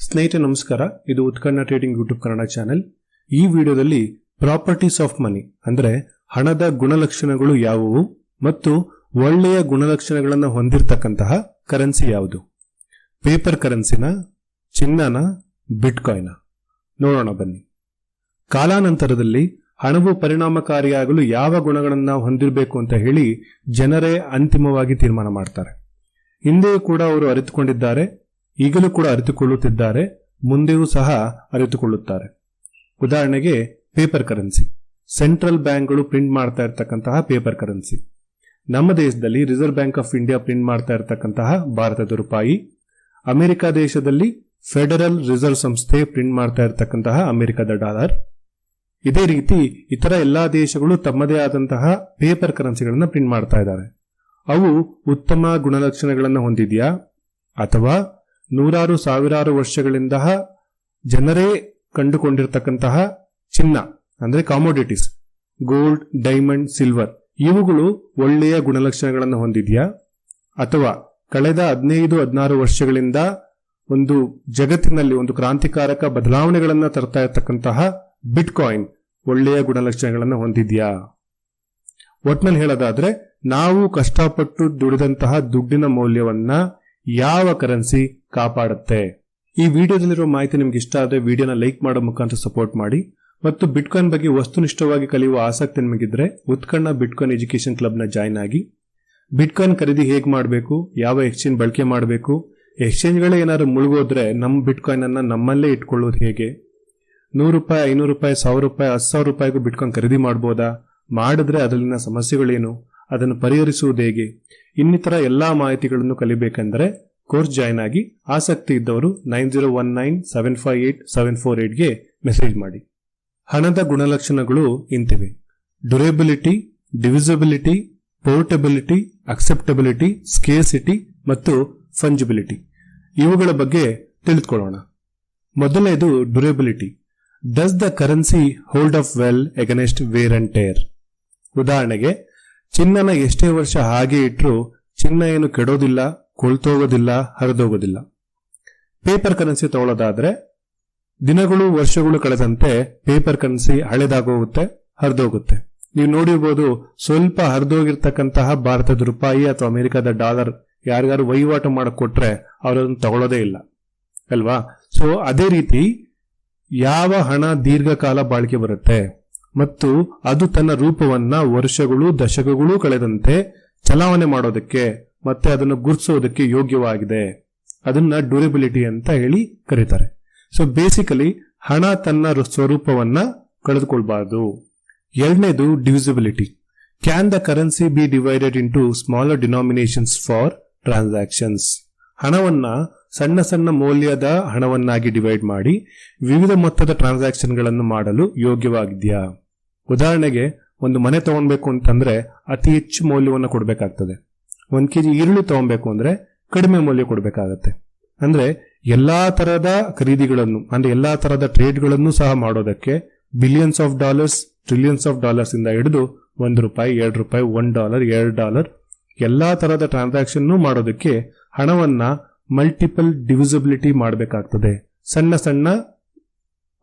ಸ್ನೇಹಿತರೆ, ನಮಸ್ಕಾರ. ಇದು Utkanna trading YouTube Kannada channel ಈ ವಿಡಿಯೋದಲ್ಲಿ ಪ್ರಾಪರ್ಟೀಸ್ ಆಫ್ ಮನಿ ಅಂದ್ರೆ ಹಣದ ಗುಣಲಕ್ಷಣಗಳು ಯಾವುವು ಮತ್ತು ಒಳ್ಳೆಯ ಗುಣಲಕ್ಷಣಗಳನ್ನು ಹೊಂದಿರತಕ್ಕಂತಹ ಕರೆನ್ಸಿ ಯಾವುದು? ಪೇಪರ್ ಕರೆನ್ಸಿನ ಚಿನ್ನನ ಬಿಟ್ಕಾಯ್ನ ನೋಡೋಣ ಬನ್ನಿ. ಕಾಲಾನಂತರದಲ್ಲಿ ಹಣವು ಪರಿಣಾಮಕಾರಿಯಾಗಲು ಯಾವ ಗುಣಗಳನ್ನು ಹೊಂದಿರಬೇಕು ಅಂತ ಹೇಳಿ ಜನರೇ ಅಂತಿಮವಾಗಿ ತೀರ್ಮಾನ ಮಾಡ್ತಾರೆ. ಹಿಂದೆಯೂ ಕೂಡ ಅವರು ಅರಿತುಕೊಂಡಿದ್ದಾರೆ. ಈಗಲೂ ಕೂಡ ಅರಿತುಕೊಳ್ಳುತ್ತಿದ್ದಾರೆ, ಮುಂದೆಯೂ ಸಹ ಅರಿತುಕೊಳ್ಳುತ್ತಾರೆ. ಉದಾಹರಣೆಗೆ ಪೇಪರ್ ಕರೆನ್ಸಿ ಸೆಂಟ್ರಲ್ ಬ್ಯಾಂಕ್ಗಳು ಪ್ರಿಂಟ್ ಮಾಡ್ತಾ ಇರತಕ್ಕಂತಹ ಪೇಪರ್ ಕರೆನ್ಸಿ ನಮ್ಮ ದೇಶದಲ್ಲಿ reserve bank of India print ಮಾಡ್ತಾ ಇರತಕ್ಕಂತಹ ಭಾರತದ ರೂಪಾಯಿ ಅಮೆರಿಕ ದೇಶದಲ್ಲಿ ಫೆಡರಲ್ ರಿಸರ್ವ್ ಸಂಸ್ಥೆ ಪ್ರಿಂಟ್ ಮಾಡ್ತಾ ಇರತಕ್ಕಂತಹ ಅಮೆರಿಕದ ಡಾಲರ್ ಇದೇ ರೀತಿ ಇತರ ಎಲ್ಲಾ ದೇಶಗಳು ತಮ್ಮದೇ ಆದಂತಹ ಪೇಪರ್ ಕರೆನ್ಸಿಗಳನ್ನು ಪ್ರಿಂಟ್ ಮಾಡ್ತಾ ಇದ್ದಾರೆ. ಅವು ಉತ್ತಮ ಗುಣಲಕ್ಷಣಗಳನ್ನು ಹೊಂದಿದೆಯಾ? ಅಥವಾ ನೂರಾರು ಸಾವಿರಾರು ವರ್ಷಗಳಿಂದ ಜನರೇ ಕಂಡುಕೊಂಡಿರ್ತಕ್ಕಂತಹ ಚಿನ್ನ, ಅಂದ್ರೆ ಕಾಮೋಡಿಟೀಸ್ ಗೋಲ್ಡ್ ಡೈಮಂಡ್ ಸಿಲ್ವರ್ ಇವುಗಳು ಒಳ್ಳೆಯ ಗುಣಲಕ್ಷಣಗಳನ್ನು ಹೊಂದಿದೆಯಾ? ಅಥವಾ ಕಳೆದ ಹದಿನೈದು, ಹದಿನಾರು ವರ್ಷಗಳಿಂದ ಒಂದು ಜಗತ್ತಿನಲ್ಲಿ ಒಂದು ಕ್ರಾಂತಿಕಾರಕ ಬದಲಾವಣೆಗಳನ್ನು ತರ್ತಾ ಇರತಕ್ಕಂತಹ ಬಿಟ್ಕಾಯಿನ್ ಒಳ್ಳೆಯ ಗುಣಲಕ್ಷಣಗಳನ್ನು ಹೊಂದಿದೆಯಾ? ಒಟ್ನಲ್ಲಿ ಹೇಳೋದಾದ್ರೆ, ನಾವು ಕಷ್ಟಪಟ್ಟು ದುಡಿದಂತಹ ದುಡ್ಡಿನ ಮೌಲ್ಯವನ್ನ ಯಾವ ಕರೆನ್ಸಿ ಕಾಪಾಡುತ್ತೆ. ಈ ವಿಡಿಯೋದಲ್ಲಿರುವ ಮಾಹಿತಿ ನಿಮ್ಗೆ ಇಷ್ಟ ಆದರೆ ವಿಡಿಯೋನ ಲೈಕ್ ಮಾಡೋ ಮುಖಾಂತರ ಸಪೋರ್ಟ್ ಮಾಡಿ ಮತ್ತು ಬಿಟ್ಕಾಯಿನ್ ಬಗ್ಗೆ ವಸ್ತುನಿಷ್ಠವಾಗಿ ಕಲಿಯುವ ಆಸಕ್ತಿ ನಿಮಗಿದ್ರೆ ಉತ್ಕಣ್ಣ ಬಿಟ್ಕಾಯಿನ್ ಎಜುಕೇಶನ್ ಕ್ಲಬ್ನ ಜಾಯ್ನ್ ಆಗಿ. ಬಿಟ್ಕಾಯಿನ್ ಖರೀದಿ ಹೇಗೆ ಮಾಡಬೇಕು, ಯಾವ ಎಕ್ಸ್ಚೇಂಜ್ ಬಳಕೆ ಮಾಡಬೇಕು, ಎಕ್ಸ್ಚೇಂಜ್ಗಳೇ ಏನಾದ್ರು ಮುಳುಗೋದ್ರೆ ನಮ್ಮ ಬಿಟ್ಕಾಯಿನ್ ಅನ್ನ ನಮ್ಮಲ್ಲೇ ಇಟ್ಕೊಳ್ಳೋದು ಹೇಗೆ? ನೂರು ರೂಪಾಯಿ, ಐನೂರು ರೂಪಾಯಿ, ಸಾವಿರ ರೂಪಾಯಿ, ಹತ್ತು ಸಾವಿರ ರೂಪಾಯಿಗೂ ಬಿಟ್ಕಾಯಿನ್ ಖರೀದಿ ಮಾಡ್ಬೋದಾ? ಮಾಡಿದ್ರೆ ಅದರಲ್ಲಿನ ಸಮಸ್ಯೆಗಳೇನು? ಅದನ್ನು ಪರಿಹರಿಸುವುದು ಹೇಗೆ? ಇನ್ನಿತರ ಎಲ್ಲಾ ಮಾಹಿತಿಗಳನ್ನು ಕಲಿಬೇಕೆಂದರೆ ಕೋರ್ಸ್ ಜಾಯ್ನ್ ಆಗಿ ಆಸಕ್ತಿ ಇದ್ದವರು nine zero one nine seven five eight seven four ಏಟ್ಗೆ message ಮಾಡಿ. ಹಣದ ಗುಣಲಕ್ಷಣಗಳು ಇಂತಿವೆ. Durability, divisibility, portability, acceptability scarcity ಮತ್ತು ಫಂಜಿಬಿಲಿಟಿ. ಇವುಗಳ ಬಗ್ಗೆ ತಿಳಿದುಕೊಳ್ಳೋಣ. ಮೊದಲನೇದು durability. Does the currency hold off well against wear and tear ಉದಾಹರಣೆಗೆ, ಚಿನ್ನನ ಎಷ್ಟೇ ವರ್ಷ ಹಾಗೆ ಇಟ್ಟರೂ ಚಿನ್ನ ಏನು ಕೆಡೋದಿಲ್ಲ ಕೊಳ್ತೋಗೋದಿಲ್ಲ, ಹರಿದೋಗೋದಿಲ್ಲ. ಪೇಪರ್ ಕರೆನ್ಸಿ ತಗೊಳ್ಳೋದಾದ್ರೆ ದಿನಗಳು, ವರ್ಷಗಳು ಕಳೆದಂತೆ ಪೇಪರ್ ಕರೆನ್ಸಿ ಹಳೆದಾಗೋಗುತ್ತೆ, ಹರಿದೋಗುತ್ತೆ. ನೀವು ನೋಡಿರ್ಬೋದು, ಸ್ವಲ್ಪ ಹರಿದೋಗಿರ್ತಕ್ಕಂತಹ ಭಾರತದ ರೂಪಾಯಿ ಅಥವಾ ಅಮೆರಿಕದ ಡಾಲರ್ ಯಾರಿಗಾರು ವಹಿವಾಟು ಮಾಡಿಕೊಟ್ರೆ ಅವರನ್ನು ತಗೊಳ್ಳೋದೇ ಇಲ್ಲ. ಅಲ್ವಾ? ಸೊ ಅದೇ ರೀತಿ ಯಾವ ಹಣ ದೀರ್ಘಕಾಲ ಬಾಳಿಕೆ ಬರುತ್ತೆ ಮತ್ತು ಅದು ತನ್ನ ರೂಪವನ್ನ ವರ್ಷಗಳು, ದಶಕಗಳು ಕಳೆದಂತೆ ಚಲಾವಣೆ ಮಾಡೋದಕ್ಕೆ ಮತ್ತೆ ಅದನ್ನು ಗುರುತಿಸೋದಕ್ಕೆ ಯೋಗ್ಯವಾಗಿದೆ. ಅದನ್ನ ಡ್ಯೂರೆಬಿಲಿಟಿ ಅಂತ ಹೇಳಿ ಕರೀತಾರೆ. ಸೊ ಬೇಸಿಕಲಿ ಹಣ ತನ್ನ ಸ್ವರೂಪವನ್ನ ಕಳೆದುಕೊಳ್ಬಾರ್ದು. ಎರಡನೇದು divisibility can the currency be divided into smaller denominations for transactions ಹಣವನ್ನ ಸಣ್ಣ ಸಣ್ಣ ಮೌಲ್ಯದ ಹಣವನ್ನಾಗಿ ಡಿವೈಡ್ ಮಾಡಿ ವಿವಿಧ ಮೊತ್ತದ ಟ್ರಾನ್ಸಾಕ್ಷನ್ಗಳನ್ನು ಮಾಡಲು ಯೋಗ್ಯವಾಗಿದೆಯಾ? ಉದಾಹರಣೆಗೆ, ಒಂದು ಮನೆ ತಗೊಳ್ಬೇಕು ಅಂತಂದ್ರೆ ಅತಿ ಹೆಚ್ಚು ಮೌಲ್ಯವನ್ನು ಕೊಡಬೇಕಾಗ್ತದೆ. ಒಂದ್ ಕೆಜಿ ಈರುಳ್ಳಿ ತಗೊಬೇಕು ಅಂದರೆ ಕಡಿಮೆ ಮೌಲ್ಯ ಕೊಡಬೇಕಾಗತ್ತೆ. ಅಂದ್ರೆ ಎಲ್ಲಾ ತರಹದ ಖರೀದಿಗಳನ್ನು, ಅಂದ್ರೆ ಎಲ್ಲಾ ತರಹದ ಟ್ರೇಡ್ಗಳನ್ನು ಸಹ ಮಾಡೋದಕ್ಕೆ billions of dollars trillions of dollars ಇಂದ ಹಿಡಿದು ಒಂದು ರೂಪಾಯಿ, ಎರಡು ರೂಪಾಯಿ ಒನ್ ಡಾಲರ್, ಎರಡು ಡಾಲರ್ ಎಲ್ಲಾ ತರಹದ ಟ್ರಾನ್ಸಾಕ್ಷನ್ ಮಾಡೋದಕ್ಕೆ ಹಣವನ್ನ ಮಲ್ಟಿಪಲ್ ಡಿವಿಸಿಬಿಲಿಟಿ ಮಾಡಬೇಕಾಗ್ತದೆ. ಸಣ್ಣ ಸಣ್ಣ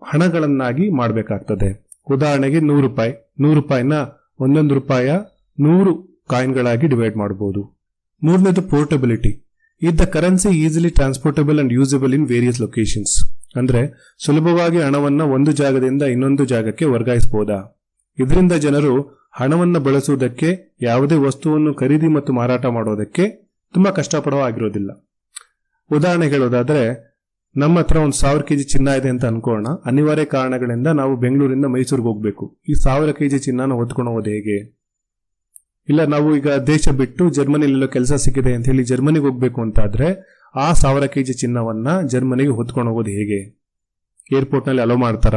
ಹಣಗಳನ್ನಾಗಿ ಮಾಡಬೇಕಾಗ್ತದೆ. ಉದಾಹರಣೆಗೆ ನೂರು ರೂಪಾಯಿ, ನೂರು ರೂಪಾಯಿನ ಒಂದೊಂದು ರೂಪಾಯ ನೂರು ಕಾಯಿನ್ಗಳಾಗಿ ಡಿವೈಡ್ ಮಾಡಬಹುದು. ಮೂರನೇದು ಪೋರ್ಟಬಿಲಿಟಿ ಇದ್ದ currency easily transportable and usable in various locations ಅಂದ್ರೆ, ಸುಲಭವಾಗಿ ಹಣವನ್ನ ಒಂದು ಜಾಗದಿಂದ ಇನ್ನೊಂದು ಜಾಗಕ್ಕೆ ವರ್ಗಾಯಿಸಬಹುದಾ? ಇದರಿಂದ ಜನರು ಹಣವನ್ನು ಬಳಸುವುದಕ್ಕೆ ಯಾವುದೇ ವಸ್ತುವನ್ನು ಖರೀದಿ ಮತ್ತು ಮಾರಾಟ ಮಾಡೋದಕ್ಕೆ ತುಂಬಾ ಕಷ್ಟಪಡುವ ಆಗಿರೋದಿಲ್ಲ ಉದಾಹರಣೆ ಹೇಳೋದಾದ್ರೆ, ನಮ್ಮ ಹತ್ರ ಒಂದು ಸಾವಿರ ಕೆಜಿ ಚಿನ್ನ ಇದೆ ಅಂತ ಅನ್ಕೋಣ. ಅನಿವಾರ್ಯ ಕಾರಣಗಳಿಂದ ನಾವು ಬೆಂಗಳೂರಿಂದ ಮೈಸೂರಿಗೆ ಹೋಗ್ಬೇಕು. ಈ ಸಾವಿರ ಕೆಜಿ ಚಿನ್ನನ ಹೊತ್ಕೊಂಡು ಹೋಗೋದು ಹೇಗೆ? ಇಲ್ಲ, ನಾವು ಈಗ ದೇಶ ಬಿಟ್ಟು ಜರ್ಮನಿಲೆಲ್ಲೋ ಕೆಲಸ ಸಿಕ್ಕಿದೆ ಅಂತ ಹೇಳಿ ಜರ್ಮನಿಗೆ ಹೋಗ್ಬೇಕು ಅಂತಾದ್ರೆ ಆ ಸಾವಿರ ಕೆ ಜಿ ಚಿನ್ನವನ್ನ ಜರ್ಮನಿಗೆ ಹೊತ್ಕೊಂಡು ಹೋಗೋದು ಹೇಗೆ? ಏರ್ಪೋರ್ಟ್ನಲ್ಲಿ ಅಲೋ ಮಾಡ್ತಾರ?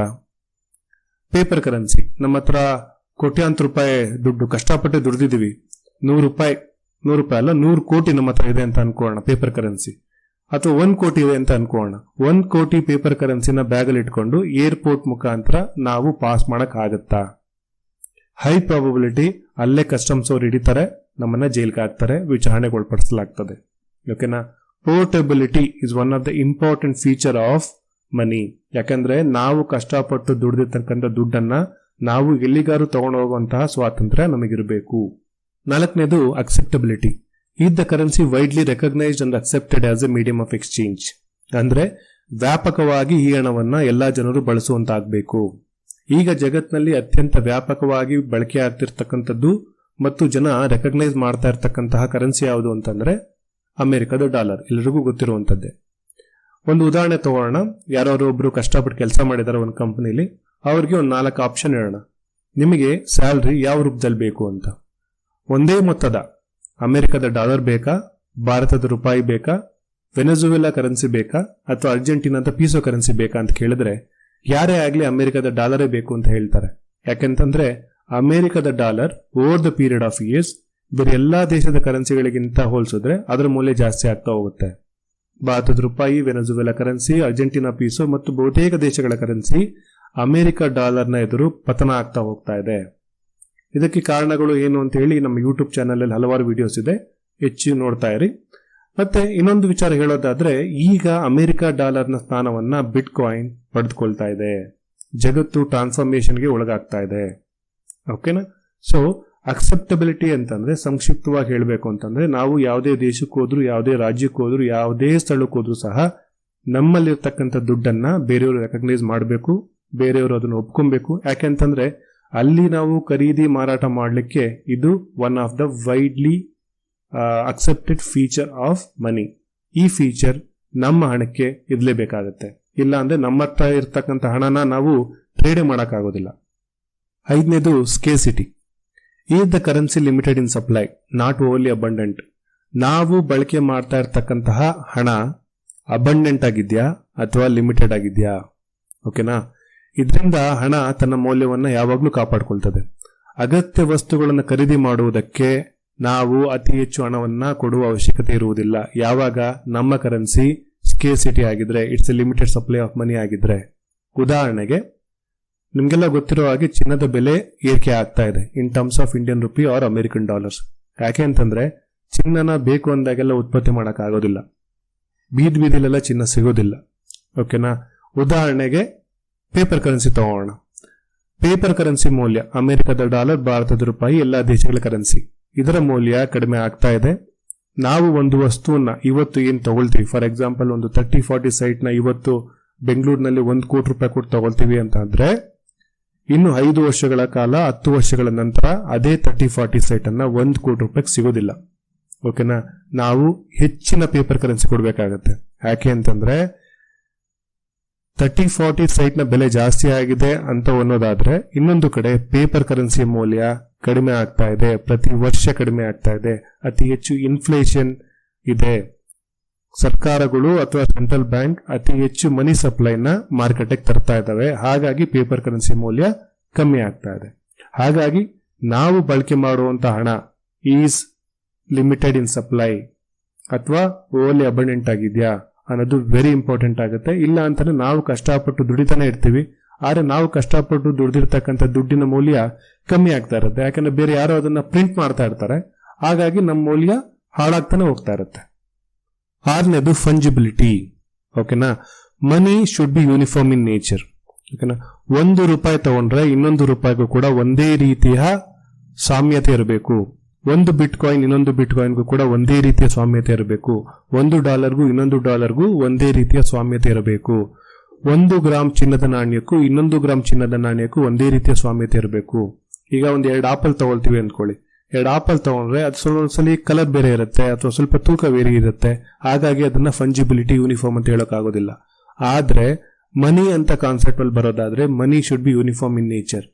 ಪೇಪರ್ ಕರೆನ್ಸಿ ನಮ್ಮ ಹತ್ರ ಕೋಟ್ಯಾಂತರ ರೂಪಾಯಿ ದುಡ್ಡು, ಕಷ್ಟಪಟ್ಟು ದುಡ್ದಿದೀವಿ ನೂರು ರೂಪಾಯಿ ನೂರು ರೂಪಾಯಿ ಅಲ್ಲ, ನೂರು ಕೋಟಿ ನಮ್ಮ ಹತ್ರ ಇದೆ ಅಂತ ಅನ್ಕೋಣ ಪೇಪರ್ ಕರೆನ್ಸಿ ಅಥವಾ ಒಂದ್ ಕೋಟಿ ಇದೆ ಅಂತ ಅನ್ಕೋಣ ಒಂದ್ ಕೋಟಿ ಪೇಪರ್ ಕರೆನ್ಸಿನ ಬ್ಯಾಗಲ್ಲಿ ಇಟ್ಕೊಂಡು ಏರ್ಪೋರ್ಟ್ ಮುಖಾಂತರ ನಾವು ಪಾಸ್ ಮಾಡಕ್ ಆಗತ್ತಾ ಹೈ ಪ್ರಾಬಬಿಲಿಟಿ ಅಲ್ಲೇ ಕಸ್ಟಮ್ಸ್ ಅವ್ರು ಹಿಡಿತಾರೆ, ನಮ್ಮನ್ನ ಜೈಲ್ಗೆ ಹಾಕ್ತಾರೆ ವಿಚಾರಣೆಗೆ ಒಳಪಡಿಸಲಾಗ್ತದೆ ಓಕೆನಾ portability is one of the important feature of money ಯಾಕಂದ್ರೆ ನಾವು ಕಷ್ಟಪಟ್ಟು ದುಡಿದಿರ್ತಕ್ಕಂಥ ದುಡ್ಡನ್ನ ನಾವು ಎಲ್ಲಿಗಾರು ತಗೊಂಡು ಹೋಗುವಂತಹ ಸ್ವಾತಂತ್ರ್ಯ ನಮಗಿರಬೇಕು. ನಾಲ್ಕನೇದು ಅಕ್ಸೆಪ್ಟಬಿಲಿಟಿ ಈ the currency widely recognised and accepted as a medium of exchange ಅಂದ್ರೆ ವ್ಯಾಪಕವಾಗಿ ಈ ಹಣವನ್ನ ಎಲ್ಲಾ ಜನರು ಬಳಸುವಂತಾಗಬೇಕು. ಈಗ ಜಗತ್ತಿನಲ್ಲಿ ಅತ್ಯಂತ ವ್ಯಾಪಕವಾಗಿ ಬಳಕೆ ಆಗ್ತಿರ್ತಕ್ಕಂಥದ್ದು ಮತ್ತು ಜನ ರೆಕಗ್ನೈಸ್ ಮಾಡ್ತಾ ಇರ್ತಕ್ಕಂತಹ ಕರೆನ್ಸಿ ಯಾವುದು ಅಂತಂದ್ರೆ ಅಮೆರಿಕದ ಡಾಲರ್ ಎಲ್ಲರಿಗೂ ಗೊತ್ತಿರುವಂತದ್ದೇ ಒಂದು ಉದಾಹರಣೆ ತಗೋಣ ಯಾರೋ ಒಬ್ರು ಕಷ್ಟಪಟ್ಟು ಕೆಲಸ ಮಾಡಿದಾರೆ ಒಂದು ಕಂಪನಿಲಿ ಅವ್ರಿಗೆ ಒಂದು ನಾಲ್ಕು ಆಪ್ಷನ್ ಹೇಳೋಣ. ನಿಮಗೆ ಸ್ಯಾಲ್ರಿ ಯಾವ ರೂಪದಲ್ಲಿ ಬೇಕು ಅಂತ. ಒಂದೇ ಮೊತ್ತದ. ಅಮೆರಿಕದ ಡಾಲರ್ ಬೇಕಾ? ಭಾರತದ ರೂಪಾಯಿ ಬೇಕಾ? ವೆನೆಜುವೆಲಾ ಕರೆನ್ಸಿ ಬೇಕಾ? ಅಥವಾ ಅರ್ಜೆಂಟೀನಾದ ಪೀಸೋ ಕರೆನ್ಸಿ ಬೇಕಾ ಅಂತ ಕೇಳಿದ್ರೆ ಯಾರೇ ಆಗಲಿ ಅಮೆರಿಕದ ಡಾಲರೇ ಬೇಕು ಅಂತ ಹೇಳ್ತಾರೆ. ಯಾಕೆಂತಂದ್ರೆ ಅಮೆರಿಕದ dollar over the period of years ಬೇರೆ ಎಲ್ಲಾ ದೇಶದ ಕರೆನ್ಸಿಗಳಿಗಿಂತ ಹೋಲಿಸಿದ್ರೆ ಅದರ ಮೌಲ್ಯ ಜಾಸ್ತಿ ಆಗ್ತಾ ಹೋಗುತ್ತೆ. ಭಾರತದ ರೂಪಾಯಿ, ವೆನೆಜುವೆಲಾ ಕರೆನ್ಸಿ ಅರ್ಜೆಂಟೀನಾ ಪೀಸೋ ಮತ್ತು ಬಹುತೇಕ ದೇಶಗಳ ಕರೆನ್ಸಿ ಅಮೆರಿಕ ಡಾಲರ್ನ ಎದುರು ಪತನ ಆಗ್ತಾ ಹೋಗ್ತಾ ಇದೆ. ಇದಕ್ಕೆ ಕಾರಣಗಳು ಏನು ಅಂತ ಹೇಳಿ ನಮ್ಮ ಯೂಟ್ಯೂಬ್ ಚಾನಲಲ್ಲಿ ಹಲವಾರು ವಿಡಿಯೋಸ್ ಇದೆ. ಹೆಚ್ಚು ನೋಡ್ತಾ ಇರಿ. ಮತ್ತೆ ಇನ್ನೊಂದು ವಿಚಾರ ಹೇಳೋದಾದ್ರೆ ಈಗ ಅಮೆರಿಕ ಡಾಲರ್ನ ಸ್ಥಾನವನ್ನ ಬಿಟ್ ಕಾಯಿನ್ ಪಡೆದುಕೊಳ್ತಾ ಇದೆ. ಜಗತ್ತು ಟ್ರಾನ್ಸ್ಫಾರ್ಮೇಶನ್ಗೆ ಒಳಗಾಗ್ತಾ ಇದೆ. ಓಕೆನಾ ಸೊ ಅಕ್ಸೆಪ್ಟಬಿಲಿಟಿ ಅಂತಂದ್ರೆ ಸಂಕ್ಷಿಪ್ತವಾಗಿ ಹೇಳಬೇಕು ಅಂತಂದ್ರೆ ನಾವು ಯಾವುದೇ ದೇಶಕ್ಕೆ ಹೋದ್ರು, ಯಾವುದೇ ರಾಜ್ಯಕ್ಕೆ ಹೋದರೂ, ಯಾವುದೇ ಸ್ಥಳಕ್ಕೆ ಹೋದ್ರು ಸಹ ನಮ್ಮಲ್ಲಿರ್ತಕ್ಕಂಥ ದುಡ್ಡನ್ನ ಬೇರೆಯವರು ರೆಕಗ್ನೈಸ್ ಮಾಡಬೇಕು, ಬೇರೆಯವರು ಅದನ್ನು ಒಪ್ಕೊಬೇಕು. ಯಾಕೆಂತಂದ್ರೆ ಅಲ್ಲಿ ನಾವು ಖರೀದಿ ಮಾರಾಟ ಮಾಡಲಿಕ್ಕೆ ಇದು one of the widely accepted feature of money ಈ ಫೀಚರ್ ನಮ್ಮ ಹಣಕ್ಕೆ ಇರಲೇಬೇಕಾಗತ್ತೆ. ಇಲ್ಲ ಅಂದ್ರೆ ನಮ್ಮ ಹತ್ರ ಇರ್ತಕ್ಕಂಥ ಹಣನ ನಾವು ಟ್ರೇಡ್ ಮಾಡೋಕ್ಕಾಗೋದಿಲ್ಲ. ಐದನೇದು scarcity is the currency limited in supply not only abundant ನಾವು ಬಳಕೆ ಮಾಡ್ತಾ ಇರ್ತಕ್ಕಂತಹ ಹಣ ಅಬಂಡೆಂಟ್ ಆಗಿದ್ಯಾ ಅಥವಾ ಲಿಮಿಟೆಡ್ ಆಗಿದ್ಯಾ? ಓಕೆನಾ ಇದರಿಂದ ಹಣ ತನ್ನ ಮೌಲ್ಯವನ್ನು ಯಾವಾಗಲೂ ಕಾಪಾಡ್ಕೊಳ್ತದೆ. ಅಗತ್ಯ ವಸ್ತುಗಳನ್ನು ಖರೀದಿ ಮಾಡುವುದಕ್ಕೆ ನಾವು ಅತಿ ಹೆಚ್ಚು ಹಣವನ್ನ ಕೊಡುವ ಅವಶ್ಯಕತೆ ಇರುವುದಿಲ್ಲ. ಯಾವಾಗ? ನಮ್ಮ ಕರೆನ್ಸಿ ಸ್ಕೇಸಿಟಿ ಆಗಿದ್ರೆ it's a limited supply of money ಆಗಿದ್ರೆ, ಉದಾಹರಣೆಗೆ, ನಿಮಗೆಲ್ಲ ಗೊತ್ತಿರೋ ಹಾಗೆ ಚಿನ್ನದ ಬೆಲೆ ಏರಿಕೆ ಆಗ್ತಾ ಇದೆ in terms of Indian rupee or American dollars ಯಾಕೆ ಅಂತಂದ್ರೆ, ಚಿನ್ನನ ಬೇಕು ಅಂದಾಗೆಲ್ಲ ಉತ್ಪತ್ತಿ ಮಾಡಕ್ ಆಗೋದಿಲ್ಲ. ಬೀದ್ ಬೀದಿಲೆಲ್ಲ ಚಿನ್ನ ಸಿಗೋದಿಲ್ಲ. ಓಕೆನಾ ಉದಾಹರಣೆಗೆ ಪೇಪರ್ ಕರೆನ್ಸಿ ತಗೋಣ. ಪೇಪರ್ ಕರೆನ್ಸಿ ಮೌಲ್ಯ, ಅಮೆರಿಕದ ಡಾಲರ್ ಭಾರತದ ರೂಪಾಯಿ, ಎಲ್ಲಾ ದೇಶಗಳ ಕರೆನ್ಸಿ ಇದರ ಮೌಲ್ಯ ಕಡಿಮೆ ಆಗ್ತಾ ಇದೆ. ನಾವು ಒಂದು ವಸ್ತುವನ್ನ ಇವತ್ತು ಏನು ತಗೊಳ್ತೀವಿ? ಫಾರ್ ಎಕ್ಸಾಂಪಲ್ ಒಂದು ತರ್ಟಿ ಫಾರ್ಟಿ ಸೈಟ್ನ ಇವತ್ತು ಬೆಂಗಳೂರಿನಲ್ಲಿ ಒಂದು ಕೋಟಿ ರೂಪಾಯಿ ಕೊಟ್ಟು ತಗೊಳ್ತೀವಿ ಅಂತ ಅಂದ್ರೆ, ಇನ್ನು ಐದು ವರ್ಷಗಳ ಕಾಲ, ಹತ್ತು ವರ್ಷಗಳ ನಂತರ ಅದೇ ತರ್ಟಿ ಫಾರ್ಟಿ ಸೈಟ್ ಅನ್ನ ಒಂದು ಕೋಟಿ ರೂಪಾಯಿಗೆ ಸಿಗೋದಿಲ್ಲ. ಓಕೆನಾ ನಾವು ಹೆಚ್ಚಿನ ಪೇಪರ್ ಕರೆನ್ಸಿ ಕೊಡಬೇಕಾಗತ್ತೆ. ಯಾಕೆ ಅಂತಂದ್ರೆ ತರ್ಟಿ ಫಾರ್ಟಿ ಸೈಟ್ನ ಬೆಲೆ ಜಾಸ್ತಿ ಆಗಿದೆ ಅಂತ ಅನ್ನೋದಾದ್ರೆ, ಇನ್ನೊಂದು ಕಡೆ ಪೇಪರ್ ಕರೆನ್ಸಿ ಮೌಲ್ಯ ಕಡಿಮೆ ಆಗ್ತಾ ಇದೆ, ಪ್ರತಿ ವರ್ಷ ಕಡಿಮೆ ಆಗ್ತಾ ಇದೆ, ಅತಿ ಹೆಚ್ಚು ಇನ್ಫ್ಲೇಷನ್ ಇದೆ. ಸರ್ಕಾರಗಳು ಅಥವಾ ಸೆಂಟ್ರಲ್ ಬ್ಯಾಂಕ್ ಅತಿ ಹೆಚ್ಚು ಮನಿ ಸಪ್ಲೈನ ಮಾರುಕಟ್ಟೆಗೆ ತರ್ತಾ ಇದ್ದಾವೆ. ಹಾಗಾಗಿ ಪೇಪರ್ ಕರೆನ್ಸಿ ಮೌಲ್ಯ ಕಮ್ಮಿ ಆಗ್ತಾ ಇದೆ. ಹಾಗಾಗಿ ನಾವು ಬಳಕೆ ಮಾಡುವಂತ ಹಣ ಈಸ್ ಲಿಮಿಟೆಡ್ ಇನ್ ಸಪ್ಲೈ ಅಥವಾ ಓಲಿ ಅಬಂಡೆಂಟ್ ಆಗಿದೆಯಾ ಅನ್ನೋದು ವೆರಿ ಇಂಪಾರ್ಟೆಂಟ್ ಆಗುತ್ತೆ. ಇಲ್ಲ ಅಂತಂದ್ರೆ ನಾವು ಕಷ್ಟಪಟ್ಟು ದುಡಿತಾನೆ ಇರ್ತೀವಿ. ಆದ್ರೆ ನಾವು ಕಷ್ಟಪಟ್ಟು ದುಡ್ದಿರ್ತಕ್ಕಂಥ ದುಡ್ಡಿನ ಮೌಲ್ಯ ಕಮ್ಮಿ ಆಗ್ತಾ ಇರುತ್ತೆ. ಯಾಕಂದ್ರೆ ಬೇರೆ ಯಾರೋ ಅದನ್ನ ಪ್ರಿಂಟ್ ಮಾಡ್ತಾ ಇರ್ತಾರೆ. ಹಾಗಾಗಿ ನಮ್ಮ ಮೌಲ್ಯ ಹಾಳಾಗ್ತಾನೆ ಹೋಗ್ತಾ ಇರುತ್ತೆ. ಆರನೇದು ಫಂಜಿಬಿಲಿಟಿ ಓಕೆನಾ? Money should be uniform in nature ಓಕೆನಾ? ಒಂದು ರೂಪಾಯಿ ತಗೊಂಡ್ರೆ ಇನ್ನೊಂದು ರೂಪಾಯಿಗೂ ಕೂಡ ಒಂದೇ ರೀತಿಯ ಸಾಮ್ಯತೆ ಇರಬೇಕು. ಒಂದು ಬಿಟ್ ಕಾಯಿನ್ ಇನ್ನೊಂದು ಬಿಟ್ ಕಾಯಿನ್ಗೂ ಕೂಡ ಒಂದೇ ರೀತಿಯ ಸ್ವಾಮ್ಯತೆ ಇರಬೇಕು. ಒಂದು ಡಾಲರ್ಗೂ ಇನ್ನೊಂದು ಡಾಲರ್ಗೂ ಒಂದೇ ರೀತಿಯ ಸ್ವಾಮ್ಯತೆ ಇರಬೇಕು. ಒಂದು ಗ್ರಾಮ್ ಚಿನ್ನದ ನಾಣ್ಯಕ್ಕೂ ಇನ್ನೊಂದು ಗ್ರಾಮ್ ಚಿನ್ನದ ನಾಣ್ಯಕ್ಕೂ ಒಂದೇ ರೀತಿಯ ಸ್ವಾಮ್ಯತೆ ಇರಬೇಕು. ಈಗ ಒಂದು ಎರಡು ಆಪಲ್ ತಗೊಳ್ತೀವಿ ಅಂದ್ಕೊಳ್ಳಿ ಎರಡು ಆಪಲ್ ತಗೊಂಡ್ರೆ ಅದು ಸ್ವಲ್ಪ ಕಲರ್ ಬೇರೆ ಇರುತ್ತೆ, ಅಥವಾ ಸ್ವಲ್ಪ ತೂಕ ಬೇರೆ ಇರುತ್ತೆ. ಹಾಗಾಗಿ ಅದನ್ನ ಫಂಜಿಬಿಲಿಟಿ ಯೂನಿಫಾರ್ಮ್ ಅಂತ ಹೇಳೋಕ್ಕಾಗೋದಿಲ್ಲ ಆದ್ರೆ ಮನಿ ಅಂತ ಕಾನ್ಸೆಪ್ಟ್ ಅಲ್ಲಿ ಬರೋದಾದ್ರೆ money should be uniform in nature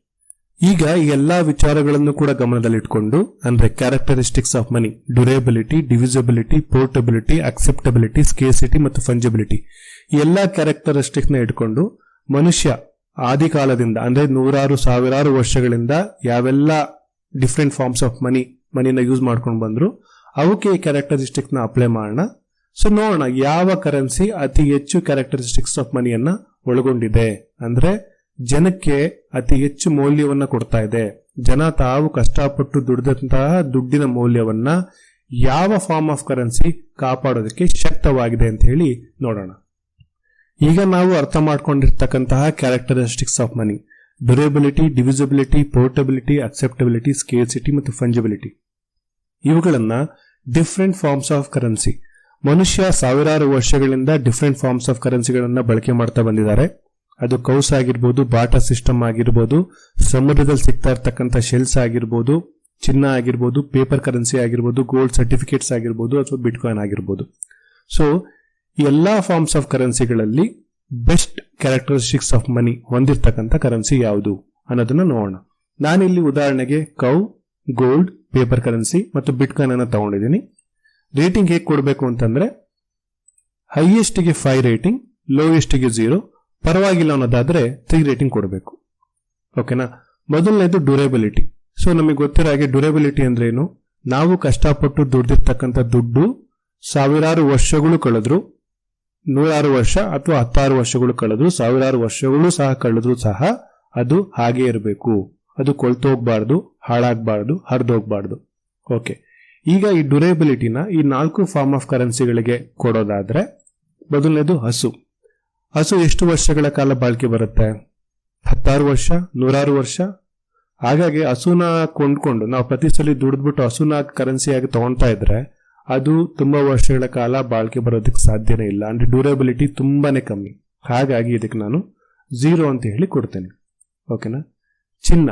ಈಗ ಎಲ್ಲಾ ವಿಚಾರಗಳನ್ನು ಕೂಡ ಗಮನದಲ್ಲಿಟ್ಕೊಂಡು ಅಂದ್ರೆ characteristics of money durability divisibility portability acceptability scarcity ಮತ್ತು ಫಂಜಿಬಿಲಿಟಿ ಎಲ್ಲಾ ನ ಇಟ್ಕೊಂಡು ಮನುಷ್ಯ ಆದಿಕಾಲದಿಂದ, ಅಂದ್ರೆ ನೂರಾರು ಸಾವಿರಾರು ವರ್ಷಗಳಿಂದ ಯಾವೆಲ್ಲ ಡಿಫ್ರೆಂಟ್ ಫಾರ್ಮ್ಸ್ ಆಫ್ ಮನಿ, ಮನಿನ ಯೂಸ್ ಮಾಡ್ಕೊಂಡು ಬಂದ್ರು, ಅವಕ್ಕೆ ಈ ನ ಅಪ್ಲೈ ಮಾಡೋಣ. ಸೊ ನೋಡೋಣ, ಯಾವ ಕರೆನ್ಸಿ ಅತಿ ಹೆಚ್ಚು ಕ್ಯಾರೆಕ್ಟರಿಸ್ಟಿಕ್ಸ್ ಆಫ್ ಮನಿಯನ್ನ ಒಳಗೊಂಡಿದೆ. ಅಂದ್ರೆ ಜನಕ್ಕೆ ಅತಿ ಹೆಚ್ಚು ಮೌಲ್ಯವನ್ನ ಕೊಡ್ತಾ ಇದೆ. ಜನ ತಾವು ಕಷ್ಟಪಟ್ಟು ದುಡಿದಂತಹ ದುಡ್ಡಿನ ಮೌಲ್ಯವನ್ನ ಯಾವ ಫಾರ್ಮ್ ಆಫ್ ಕರೆನ್ಸಿ ಕಾಪಾಡೋದಕ್ಕೆ ಶಕ್ತವಾಗಿದೆ ಅಂತ ಹೇಳಿ ನೋಡೋಣ. ಈಗ ನಾವು ಅರ್ಥ ಮಾಡ್ಕೊಂಡಿರ್ತಕ್ಕಂತಹ characteristics of money durability divisibility portability acceptability scarcity ಮತ್ತು ಫಂಜಿಬಿಲಿಟಿ ಇವುಗಳನ್ನ ಡಿಫ್ರೆಂಟ್ ಫಾರ್ಮ್ಸ್ ಆಫ್ ಕರೆನ್ಸಿ ಮನುಷ್ಯ ಸಾವಿರಾರು ವರ್ಷಗಳಿಂದ ಡಿಫ್ರೆಂಟ್ ಫಾರ್ಮ್ಸ್ ಆಫ್ ಕರೆನ್ಸಿಗಳನ್ನ ಬಳಕೆ ಮಾಡ್ತಾ ಬಂದಿದ್ದಾರೆ. ಅದು ಕೌಸ್ ಆಗಿರ್ಬೋದು, ಬಾಟಾ ಸಿಸ್ಟಮ್ ಆಗಿರ್ಬೋದು, ಸಮುದ್ರದಲ್ಲಿ ಸಿಗ್ತಾ ಇರ್ತಕ್ಕಂಥ ಶೆಲ್ಸ್ ಆಗಿರ್ಬೋದು, ಚಿನ್ನ ಆಗಿರ್ಬೋದು ಪೇಪರ್ ಕರೆನ್ಸಿ ಆಗಿರ್ಬೋದು ಗೋಲ್ಡ್ ಸರ್ಟಿಫಿಕೇಟ್ಸ್ ಆಗಿರ್ಬೋದು ಅಥವಾ ಬಿಟ್ಕಾಯಿನ್ ಆಗಿರ್ಬೋದು. ಸೊ ಎಲ್ಲಾ ಫಾರ್ಮ್ಸ್ ಆಫ್ ಕರೆನ್ಸಿಗಳಲ್ಲಿ ಬೆಸ್ಟ್ ಕ್ಯಾರೆಕ್ಟರಿಸ್ಟಿಕ್ಸ್ ಆಫ್ ಮನಿ ಹೊಂದಿರತಕ್ಕಂಥ ಕರೆನ್ಸಿ ಯಾವುದು ಅನ್ನೋದನ್ನ ನೋಡೋಣ. ನಾನಿಲ್ಲಿ ಉದಾಹರಣೆಗೆ ಕೌ ಗೋಲ್ಡ್ ಪೇಪರ್ ಕರೆನ್ಸಿ ಮತ್ತು ಬಿಟ್ಕಾಯಿನ್ ಅನ್ನು ತಗೊಂಡಿದ್ದೀನಿ. ರೇಟಿಂಗ್ ಹೇಗೆ ಕೊಡಬೇಕು ಅಂತಂದ್ರೆ ಹೈಯೆಸ್ಟ್ಗೆ ಫೈವ್ ರೇಟಿಂಗ್ ಲೋಯೆಸ್ಟ್ಗೆ ಜೀರೋ ಪರವಾಗಿಲ್ಲ ಅನ್ನೋದಾದ್ರೆ ತ್ರೀ ರೇಟಿಂಗ್ ಕೊಡಬೇಕು. ಓಕೆನಾ ಮೊದಲನೇದು ಡ್ಯೂರೇಬಿಲಿಟಿ ಸೊ ನಮಗೆ ಗೊತ್ತಿರೋ ಹಾಗೆ ಡ್ಯೂರೇಬಿಲಿಟಿ ಅಂದ್ರೆ ಏನು? ನಾವು ಕಷ್ಟಪಟ್ಟು ದುಡ್ದಿರ್ತಕ್ಕಂಥ ದುಡ್ಡು ಸಾವಿರಾರು ವರ್ಷಗಳು ಕಳೆದ್ರು ನೂರಾರು ವರ್ಷ ಅಥವಾ ಹತ್ತಾರು ವರ್ಷಗಳು ಕಳೆದ್ರು, ಸಾವಿರಾರು ವರ್ಷಗಳು ಸಹ ಕಳೆದ್ರು ಸಹ ಅದು ಹಾಗೆ ಇರಬೇಕು. ಅದು ಕೊಳ್ತೋಗ್ಬಾರ್ದು ಹಾಳಾಗಬಾರ್ದು ಹರಿದೋಗ್ಬಾರ್ದು ಓಕೆ ಈಗ ಈ ಡ್ಯೂರೇಬಿಲಿಟಿನ ಈ ನಾಲ್ಕು ಫಾರ್ಮ್ ಆಫ್ ಕರೆನ್ಸಿಗಳಿಗೆ ಕೊಡೋದಾದ್ರೆ, ಮೊದಲನೇದು ಹಸು. ಹಸು ಎಷ್ಟು ವರ್ಷಗಳ ಕಾಲ ಬಾಳಿಕೆ ಬರುತ್ತೆ? ಹತ್ತಾರು ವರ್ಷ, ನೂರಾರು ವರ್ಷ? ಹಾಗಾಗಿ ಹಸುನ ಕೊಂಡ್ಕೊಂಡು, ನಾವು ಪ್ರತಿ ಸಲ ದುಡಿದ್ಬಿಟ್ಟು ಹಸುನ ಕರೆನ್ಸಿಯಾಗಿ ತಗೊಳ್ತಾ ಇದ್ರೆ ಅದು ತುಂಬಾ ವರ್ಷಗಳ ಕಾಲ ಬಾಳಿಕೆ ಬರೋದಕ್ಕೆ ಸಾಧ್ಯನೇ ಇಲ್ಲ. ಅಂದ್ರೆ ಡ್ಯೂರೆಬಿಲಿಟಿ ತುಂಬಾನೇ ಕಮ್ಮಿ. ಹಾಗಾಗಿ ಇದಕ್ಕೆ ನಾನು ಝೀರೋ ಅಂತ ಹೇಳಿ ಕೊಡ್ತೇನೆ. ಓಕೆನಾ ಚಿನ್ನ.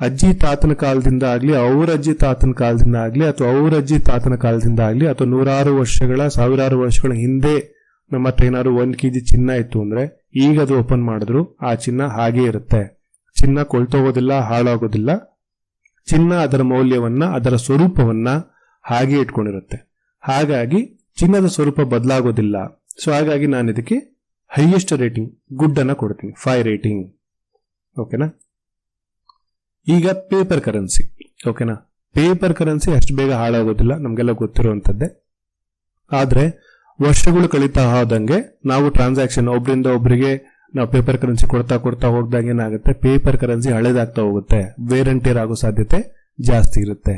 ಅಜ್ಜಿ ತಾತನ ಕಾಲದಿಂದ ಆಗಲಿ ಅವ್ರ ಅಜ್ಜಿ ತಾತನ ಕಾಲದಿಂದ ಆಗಲಿ, ಅಥವಾ ಅವ್ರ ಅಜ್ಜಿ ತಾತನ ಕಾಲದಿಂದ ಆಗಲಿ, ಅಥವಾ ನೂರಾರು ವರ್ಷಗಳ, ಸಾವಿರಾರು ವರ್ಷಗಳ ಹಿಂದೆ ನಮ್ಮ ಹತ್ರ ಏನಾದ್ರು ಒಂದು ಕೆ ಜಿ ಚಿನ್ನ ಇತ್ತು ಅಂದರೆ, ಈಗ ಅದು ಓಪನ್ ಮಾಡಿದ್ರು, ಆ ಚಿನ್ನ ಹಾಗೇ ಇರುತ್ತೆ. ಚಿನ್ನ ಕೊಳ್ತೋಗೋದಿಲ್ಲ, ಹಾಳಾಗೋದಿಲ್ಲ. ಚಿನ್ನ ಅದರ ಮೌಲ್ಯವನ್ನ, ಅದರ ಸ್ವರೂಪವನ್ನ ಹಾಗೆ ಇಟ್ಕೊಂಡಿರುತ್ತೆ. ಹಾಗಾಗಿ ಚಿನ್ನದ ಸ್ವರೂಪ ಬದಲಾಗೋದಿಲ್ಲ. ಸೊ ಹಾಗಾಗಿ ನಾನು ಇದಕ್ಕೆ ಹೈಯೆಸ್ಟ್ ರೇಟಿಂಗ್ ಗುಡ್ ಅನ್ನ ಕೊಡ್ತೀನಿ. ಫೈವ್ ರೇಟಿಂಗ್ ಓಕೆನಾ ಈಗ ಪೇಪರ್ ಕರೆನ್ಸಿ ಓಕೆನಾ ಪೇಪರ್ ಕರೆನ್ಸಿ ಅಷ್ಟು ಬೇಗ ಹಾಳಾಗೋದಿಲ್ಲ, ನಮಗೆಲ್ಲ ಗೊತ್ತಿರುವಂತದ್ದೇ ಆದ್ರೆ ವರ್ಷಗಳು ಕಳೀತಾ ಹೋದಂಗೆ ನಾವು ಟ್ರಾನ್ಸಾಕ್ಷನ್ ಒಬ್ರಿಂದ ಒಬ್ರಿಗೆ ನಾವು ಪೇಪರ್ ಕರೆನ್ಸಿ ಕೊಡ್ತಾ ಕೊಡ್ತಾ ಹೋಗ್ದಾಗ ಏನಾಗುತ್ತೆ? ಪೇಪರ್ ಕರೆನ್ಸಿ ಹಳೇದಾಗ್ತಾ ಹೋಗುತ್ತೆ. ವೇರ್ ಅಂಡ್ ಟೇರ್ ಆಗೋ ಸಾಧ್ಯತೆ ಜಾಸ್ತಿ ಇರುತ್ತೆ.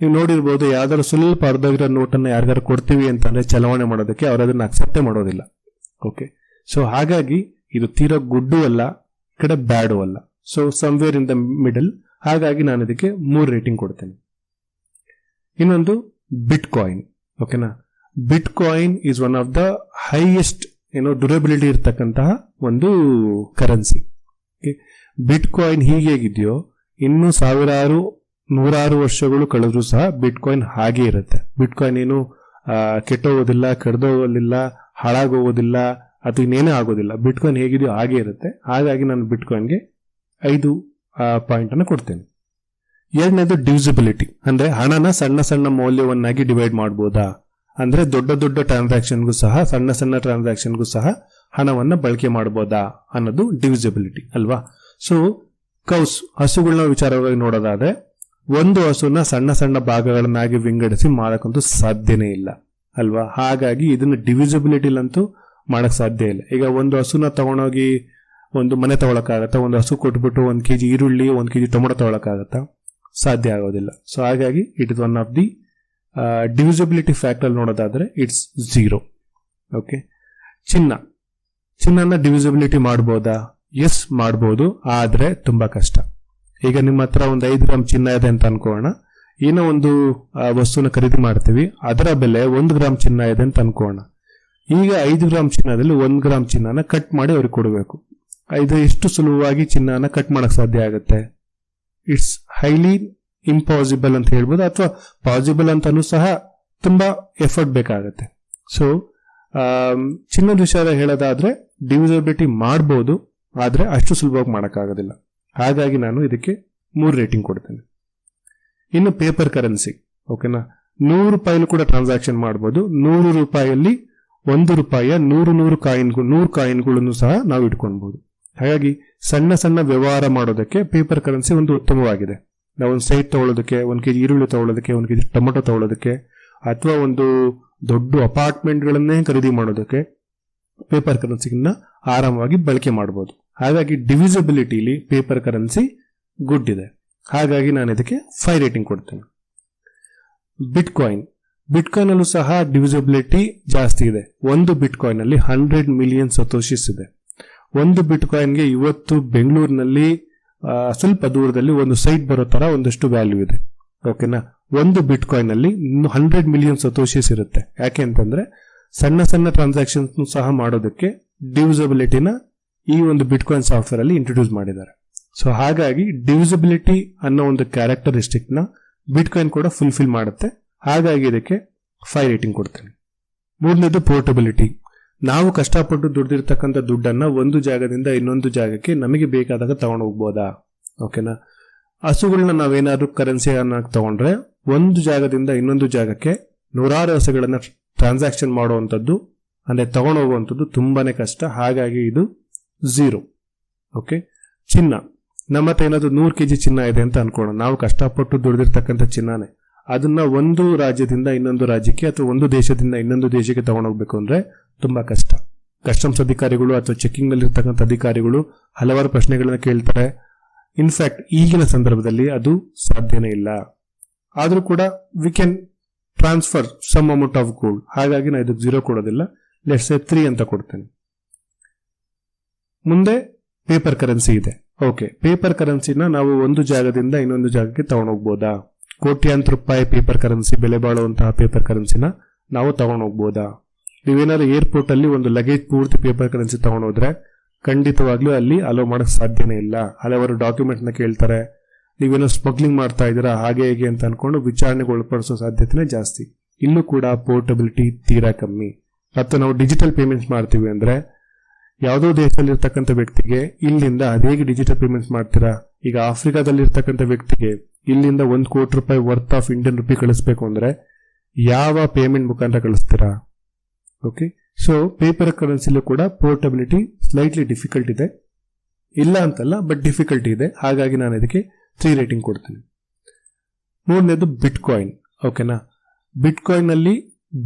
ನೀವು ನೋಡಿರ್ಬೋದು ಯಾವ್ದಾದ್ರು ಸ್ವಲ್ಪ ಅರ್ಧಗಿರೋ ನೋಟನ್ನು ಯಾರಿಗಾರು ಕೊಡ್ತೀವಿ ಅಂತಂದರೆ ಚಲಾವಣೆ ಮಾಡೋದಕ್ಕೆ ಅವ್ರು ಅದನ್ನ ಅಕ್ಸೆಪ್ಟೇ ಮಾಡೋದಿಲ್ಲ. ಓಕೆ ಸೊ ಹಾಗಾಗಿ ಇದು ತೀರಾ ಗುಡ್ಡು ಅಲ್ಲ, ಈ ಕಡೆ ಬ್ಯಾಡು ಅಲ್ಲ. So somewhere in the middle ಹಾಗಾಗಿ ನಾನು ಇದಕ್ಕೆ ಮೂರು ರೇಟಿಂಗ್ ಕೊಡ್ತೇನೆ. ಇನ್ನೊಂದು ಬಿಟ್ ಕಾಯಿನ್ ಓಕೆನಾ bitcoin is one of the highest ಏನೋ ಡ್ಯೂರಬಿಲಿಟಿ ಇರತಕ್ಕಂತಹ ಒಂದು ಕರೆನ್ಸಿ ಬಿಟ್ ಕಾಯಿನ್ ಹೀಗೆ ಹೇಗಿದೆಯೋ, ಇನ್ನು ಸಾವಿರಾರು ನೂರಾರು ವರ್ಷಗಳು ಕಳೆದರೂ ಸಹ ಬಿಟ್ಕಾಯಿನ್ ಹಾಗೆ ಇರುತ್ತೆ. ಬಿಟ್ಕಾಯಿನ್ ಏನು ಕೆಟ್ಟೋಗೋದಿಲ್ಲ ಕಡ್ದೋಗೋದಿಲ್ಲ ಹಾಳಾಗೋಗೋದಿಲ್ಲ, ಅದು ಇನ್ನೇನೇ ಆಗೋದಿಲ್ಲ. ಬಿಟ್ಕಾಯಿನ್ ಹೇಗಿದೆಯೋ ಹಾಗೆ ಇರುತ್ತೆ. ಹಾಗಾಗಿ ನಾನು ಬಿಟ್ಕಾಯಿನ್ಗೆ ಐದು ಪಾಯಿಂಟ್ ಅನ್ನು ಕೊಡ್ತೇನೆ. ಎರಡನೇದು ಡಿವಿಸಿಬಿಲಿಟಿ ಅಂದ್ರೆ ಹಣನ ಸಣ್ಣ ಸಣ್ಣ ಮೌಲ್ಯವನ್ನಾಗಿ ಡಿವೈಡ್ ಮಾಡ್ಬೋದಾ? ಅಂದ್ರೆ ದೊಡ್ಡ ದೊಡ್ಡ ಟ್ರಾನ್ಸಾಕ್ಷನ್ಗೂ ಸಹ, ಸಣ್ಣ ಸಣ್ಣ ಟ್ರಾನ್ಸಾಕ್ಷನ್ಗೂ ಸಹ ಹಣವನ್ನ ಬಳಕೆ ಮಾಡ್ಬೋದಾ? ಅನ್ನೋದು ಡಿವಿಸಿಬಿಲಿಟಿ ಅಲ್ವಾ? ಸೊ ಕೌಸ್ ಹಸುಗಳನ್ನ ವಿಚಾರವಾಗಿ ನೋಡೋದಾದ್ರೆ ಒಂದು ಹಸುನ ಸಣ್ಣ ಸಣ್ಣ ಭಾಗಗಳನ್ನಾಗಿ ವಿಂಗಡಿಸಿ ಮಾಡೋಕ್ಕಂತೂ ಸಾಧ್ಯನೇ ಇಲ್ಲ, ಅಲ್ವಾ? ಹಾಗಾಗಿ ಇದನ್ನ ಡಿವಿಸಿಬಿಲಿಟಿಲಂತೂ ಮಾಡಕ್ ಸಾಧ್ಯ ಇಲ್ಲ. ಈಗ ಒಂದು ಹಸುನ ತಗೊಂಡೋಗಿ ಒಂದು ಮನೆ ತಗೊಳಕ್ಕಾಗತ್ತಾ? ಒಂದು ಹಸು ಕೊಟ್ಬಿಟ್ಟು ಒಂದು ಕೆಜಿ ಈರುಳ್ಳಿ, ಒಂದು ಕೆಜಿ ಟೊಮೊಟೊ ತಗೊಳಕ್ಕಾಗತ್ತಾ? ಸಾಧ್ಯ ಆಗೋದಿಲ್ಲ. ಸೊ ಹಾಗಾಗಿ it is one of the divisibility factor ನೋಡೋದಾದ್ರೆ ಇಟ್ಸ್ ಝೀರೋ ಓಕೆ ಚಿನ್ನ. ಚಿನ್ನನ ಡಿವಿಸಿಬಿಲಿಟಿ ಮಾಡ್ಬೋದಾ? ಎಸ್ ಮಾಡ್ಬೋದು. ಆದ್ರೆ ತುಂಬಾ ಕಷ್ಟ. ಈಗ ನಿಮ್ಮ ಹತ್ರ ಒಂದು ಐದು ಗ್ರಾಮ್ ಚಿನ್ನ ಇದೆ ಅಂತ ಅನ್ಕೋಣ. ಏನೋ ಒಂದು ವಸ್ತುನ ಖರೀದಿ ಮಾಡ್ತೀವಿ. ಅದರ ಬೆಲೆ ಒಂದು ಗ್ರಾಮ್ ಚಿನ್ನ ಇದೆ ಅಂತ ಅನ್ಕೋಣ. ಈಗ ಐದು ಗ್ರಾಮ್ ಚಿನ್ನದಲ್ಲಿ ಒಂದು ಗ್ರಾಮ್ ಚಿನ್ನನ ಕಟ್ ಮಾಡಿ ಅವ್ರಿಗೆ ಕೊಡಬೇಕು. ಇದು ಎಷ್ಟು ಸುಲಭವಾಗಿ ಚಿನ್ನನ ಕಟ್ ಮಾಡಕ್ ಸಾಧ್ಯ ಆಗುತ್ತೆ. ಇಟ್ಸ್ ಹೈಲಿ ಇಂಪಾಸಿಬಲ್ ಅಂತ ಹೇಳ್ಬೋದು, ಅಥವಾ ಪಾಸಿಬಲ್ ಅಂತಲೂ ಸಹ ತುಂಬಾ ಎಫರ್ಟ್ ಬೇಕಾಗತ್ತೆ. ಸೊ ಚಿನ್ನದ ವಿಚಾರ ಹೇಳೋದಾದ್ರೆ ಡಿವಿಸಬಿಲಿಟಿ ಮಾಡ್ಬೋದು, ಆದರೆ ಅಷ್ಟು ಸುಲಭವಾಗಿ ಮಾಡೋಕ್ಕಾಗೋದಿಲ್ಲ. ಹಾಗಾಗಿ ನಾನು ಇದಕ್ಕೆ ಮೂರು ರೇಟಿಂಗ್ ಕೊಡ್ತೇನೆ. ಇನ್ನು ಪೇಪರ್ ಕರೆನ್ಸಿ ಓಕೆನಾ ನೂರು ರೂಪಾಯಿಲೂ ಕೂಡ ಟ್ರಾನ್ಸಾಕ್ಷನ್ ಮಾಡ್ಬೋದು. ನೂರು ರೂಪಾಯಿಯಲ್ಲಿ ಒಂದು ರೂಪಾಯಿಯ ನೂರು ನೂರು ಕಾಯಿನ್ಗಳು ನೂರು ಕಾಯಿನ್ಗಳನ್ನು ಸಹ ನಾವು ಇಟ್ಕೊಳ್ಬಹುದು ಹಾಗಾಗಿ ಸಣ್ಣ ಸಣ್ಣ ವ್ಯವಹಾರ ಮಾಡೋದಕ್ಕೆ ಪೇಪರ್ ಕರೆನ್ಸಿ ಒಂದು ಉತ್ತಮವಾಗಿದೆ. ನಾವು ಒಂದು ಸೈಟ್ ತಗೊಳ್ಳೋದಕ್ಕೆ, ಒಂದು ಕೆಜಿ ಈರುಳ್ಳಿ ತಗೊಳ್ಳೋದಕ್ಕೆ, ಒಂದು ಕೆಜಿ ಟೊಮೊಟೊ ತಗೊಳ್ಳೋದಕ್ಕೆ, ಅಥವಾ ಒಂದು ದೊಡ್ಡ ಅಪಾರ್ಟ್ಮೆಂಟ್ಗಳನ್ನೇ ಖರೀದಿ ಮಾಡೋದಕ್ಕೆ ಪೇಪರ್ ಕರೆನ್ಸಿಗಿನ್ನ ಆರಾಮವಾಗಿ ಬಳಕೆ ಮಾಡಬಹುದು ಹಾಗಾಗಿ ಡಿವಿಸಿಬಿಲಿಟಿಲಿ ಪೇಪರ್ ಕರೆನ್ಸಿ ಗುಡ್ ಇದೆ ಹಾಗಾಗಿ ನಾನು ಇದಕ್ಕೆ ಫೈವ್ ರೇಟಿಂಗ್ ಕೊಡ್ತೇನೆ. ಬಿಟ್ ಕಾಯಿನ್ ಬಿಟ್ ಕಾಯಿನ್ ಅಲ್ಲೂ ಸಹ ಡಿವಿಸಿಬಿಲಿಟಿ ಜಾಸ್ತಿ ಇದೆ. ಒಂದು ಬಿಟ್ ಕಾಯಿನ್ ಅಲ್ಲಿ ಹಂಡ್ರೆಡ್ ಮಿಲಿಯನ್ ಸತೋಶಿಸ್ ಇದೆ. ಒಂದು ಬಿಟ್ ಕಾಯಿನ್ಗೆ ಇವತ್ತು ಬೆಂಗಳೂರಿನಲ್ಲಿ ಸ್ವಲ್ಪ ದೂರದಲ್ಲಿ ಒಂದು ಸೈಟ್ ಬರೋ ತರ ಒಂದಷ್ಟು ವ್ಯಾಲ್ಯೂ ಇದೆ. ಓಕೆನಾ ಒಂದು ಬಿಟ್ ಕಾಯಿನ್ ಅಲ್ಲಿ ಹಂಡ್ರೆಡ್ ಮಿಲಿಯನ್ ಸತೋಶಿಸ್ ಇರುತ್ತೆ. ಯಾಕೆ ಅಂತಂದ್ರೆ ಸಣ್ಣ ಸಣ್ಣ ಟ್ರಾನ್ಸಾಕ್ಷನ್ಸ್ ಸಹ ಮಾಡೋದಕ್ಕೆ ಡಿವಿಸಿಬಿಲಿಟಿನ ಈ ಒಂದು ಬಿಟ್ಕಾಯಿನ್ ಸಾಫ್ಟ್ವೇರ್ ಅಲ್ಲಿ ಇಂಟ್ರೊಡ್ಯೂಸ್ ಮಾಡಿದ್ದಾರೆ. ಸೊ ಹಾಗಾಗಿ ಡಿವಿಸಿಬಿಲಿಟಿ ಅನ್ನೋ ಒಂದು ಕ್ಯಾರೆಕ್ಟರಿಸ್ಟಿಕ್ನ ಬಿಟ್ ಕಾಯಿನ್ ಕೂಡ ಫುಲ್ಫಿಲ್ ಮಾಡುತ್ತೆ. ಹಾಗಾಗಿ ಇದಕ್ಕೆ ಫೈವ್ ರೇಟಿಂಗ್ ಕೊಡ್ತೇನೆ. ಮೂರನೇದು ಪೋರ್ಟಬಿಲಿಟಿ ನಾವು ಕಷ್ಟಪಟ್ಟು ದುಡ್ದಿರ್ತಕ್ಕಂಥ ದುಡ್ಡನ್ನ ಒಂದು ಜಾಗದಿಂದ ಇನ್ನೊಂದು ಜಾಗಕ್ಕೆ ನಮಗೆ ಬೇಕಾದಾಗ ತಗೊಂಡು ಹೋಗ್ಬೋದಾ? ಓಕೆನಾ ಹಸುಗಳನ್ನ ನಾವೇನಾದ್ರೂ ಕರೆನ್ಸಿಯನ್ನ ತಗೊಂಡ್ರೆ ಒಂದು ಜಾಗದಿಂದ ಇನ್ನೊಂದು ಜಾಗಕ್ಕೆ ನೂರಾರು ಹಸುಗಳನ್ನ ಟ್ರಾನ್ಸಾಕ್ಷನ್ ಮಾಡುವಂಥದ್ದು, ಅಂದ್ರೆ ತಗೊಂಡು ಹೋಗುವಂಥದ್ದು ತುಂಬಾನೇ ಕಷ್ಟ. ಹಾಗಾಗಿ ಇದು ಝೀರೋ. ಓಕೆ ಚಿನ್ನ. ನಮ್ಮ ಹತ್ರ ಏನಾದ್ರು ನೂರು ಕೆಜಿ ಚಿನ್ನ ಇದೆ ಅಂತ ಅನ್ಕೋಣ ನಾವು ಕಷ್ಟಪಟ್ಟು ದುಡಿದಿರ್ತಕ್ಕಂಥ ಚಿನ್ನನೇ. ಅದನ್ನ ಒಂದು ರಾಜ್ಯದಿಂದ ಇನ್ನೊಂದು ರಾಜ್ಯಕ್ಕೆ ಅಥವಾ ಒಂದು ದೇಶದಿಂದ ಇನ್ನೊಂದು ದೇಶಕ್ಕೆ ತಗೊಂಡೋಗ್ಬೇಕು ಅಂದ್ರೆ ತುಂಬಾ ಕಷ್ಟ. ಕಸ್ಟಮ್ಸ್ ಅಧಿಕಾರಿಗಳು ಅಥವಾ ಚೆಕಿಂಗ್ನಲ್ಲಿ ಇರ್ತಕ್ಕಂಥ ಅಧಿಕಾರಿಗಳು ಹಲವಾರು ಪ್ರಶ್ನೆಗಳನ್ನ ಕೇಳ್ತಾರೆ. ಇನ್ಫ್ಯಾಕ್ಟ್ ಈಗಿನ ಸಂದರ್ಭದಲ್ಲಿ ಅದು ಸಾಧ್ಯನೇ ಇಲ್ಲ. ಆದರೂ ಕೂಡ we can transfer some amount of gold ಹಾಗಾಗಿ ನಾನು ಇದಕ್ಕೆ ಜೀರೋ ಕೊಡೋದಿಲ್ಲ. ಲೆಟ್ಸ್ ಎ ತ್ರೀ ಅಂತ ಕೊಡ್ತೇನೆ. ಮುಂದೆ ಪೇಪರ್ ಕರೆನ್ಸಿ ಇದೆ. ಓಕೆ ಪೇಪರ್ ಕರೆನ್ಸಿನ ನಾವು ಒಂದು ಜಾಗದಿಂದ ಇನ್ನೊಂದು ಜಾಗಕ್ಕೆ ತಗೊಂಡೋಗ್ಬೋದಾ? ಕೋಟ್ಯಾಂತರ ರೂಪಾಯಿ ಪೇಪರ್ ಕರೆನ್ಸಿ ಬೆಲೆ ಬಾಳುವಂತಹ ಪೇಪರ್ ಕರೆನ್ಸಿನ ನಾವು ತಗೊಂಡೋಗ್ಬೋದಾ? ನೀವೇನಾದ್ರು ಏರ್ಪೋರ್ಟ್ ಅಲ್ಲಿ ಒಂದು ಲಗೇಜ್ ಪೂರ್ತಿ ಪೇಪರ್ ಕರೆನ್ಸಿ ತಗೊಂಡೋದ್ರೆ ಖಂಡಿತವಾಗ್ಲೂ ಅಲ್ಲಿ ಅಲೋ ಮಾಡಕ್ ಸಾಧ್ಯನೇ ಇಲ್ಲ. ಹಲವಾರು ಡಾಕ್ಯುಮೆಂಟ್ನ ಕೇಳ್ತಾರೆ. ನೀವೇನೋ ಸ್ಮಗ್ಲಿಂಗ್ ಮಾಡ್ತಾ ಇದ್ದೀರಾ, ಹಾಗೆ ಹೇಗೆ ಅಂತ ಅನ್ಕೊಂಡು ವಿಚಾರಣೆಗೆ ಒಳಪಡಿಸೋ ಸಾಧ್ಯತೆನೇ ಜಾಸ್ತಿ. ಇಲ್ಲೂ ಕೂಡ ಪೋರ್ಟಬಿಲಿಟಿ ತೀರಾ ಕಮ್ಮಿ. ಮತ್ತು ನಾವು ಡಿಜಿಟಲ್ ಪೇಮೆಂಟ್ಸ್ ಮಾಡ್ತೀವಿ ಅಂದ್ರೆ ಯಾವುದೋ ದೇಶದಲ್ಲಿರ್ತಕ್ಕಂಥ ವ್ಯಕ್ತಿಗೆ ಇಲ್ಲಿಂದ ಅದೇಗೆ ಡಿಜಿಟಲ್ ಪೇಮೆಂಟ್ಸ್ ಮಾಡ್ತೀರಾ? ಈಗ ಆಫ್ರಿಕಾದಲ್ಲಿರ್ತಕ್ಕಂಥ ವ್ಯಕ್ತಿಗೆ ಇಲ್ಲಿಂದ ಒಂದು ಕೋಟಿ ರೂಪಾಯಿ ವರ್ತ್ ಆಫ್ ಇಂಡಿಯನ್ ರುಪಿ ಕಳಿಸ್ಬೇಕು ಅಂದ್ರೆ ಯಾವ ಪೇಮೆಂಟ್ ಮುಖಾಂತರ ಕಳಿಸ್ತೀರಾ? ಓಕೆ ಸೊ ಪೇಪರ್ ಕರೆನ್ಸಿಲೂ ಕೂಡ ಪೋರ್ಟಬಿಲಿಟಿ ಸ್ಲೈಟ್ಲಿ ಡಿಫಿಕಲ್ಟ್ ಇದೆ. ಇಲ್ಲ ಅಂತಲ್ಲ ಬಟ್ ಡಿಫಿಕಲ್ಟಿ ಇದೆ. ಹಾಗಾಗಿ ನಾನು ಇದಕ್ಕೆ ತ್ರೀ ರೇಟಿಂಗ್ ಕೊಡ್ತೀನಿ. ಮೂರನೇದು ಬಿಟ್ ಕಾಯಿನ್ ಓಕೆನಾ ಬಿಟ್ ಕಾಯಿನ್ ಅಲ್ಲಿ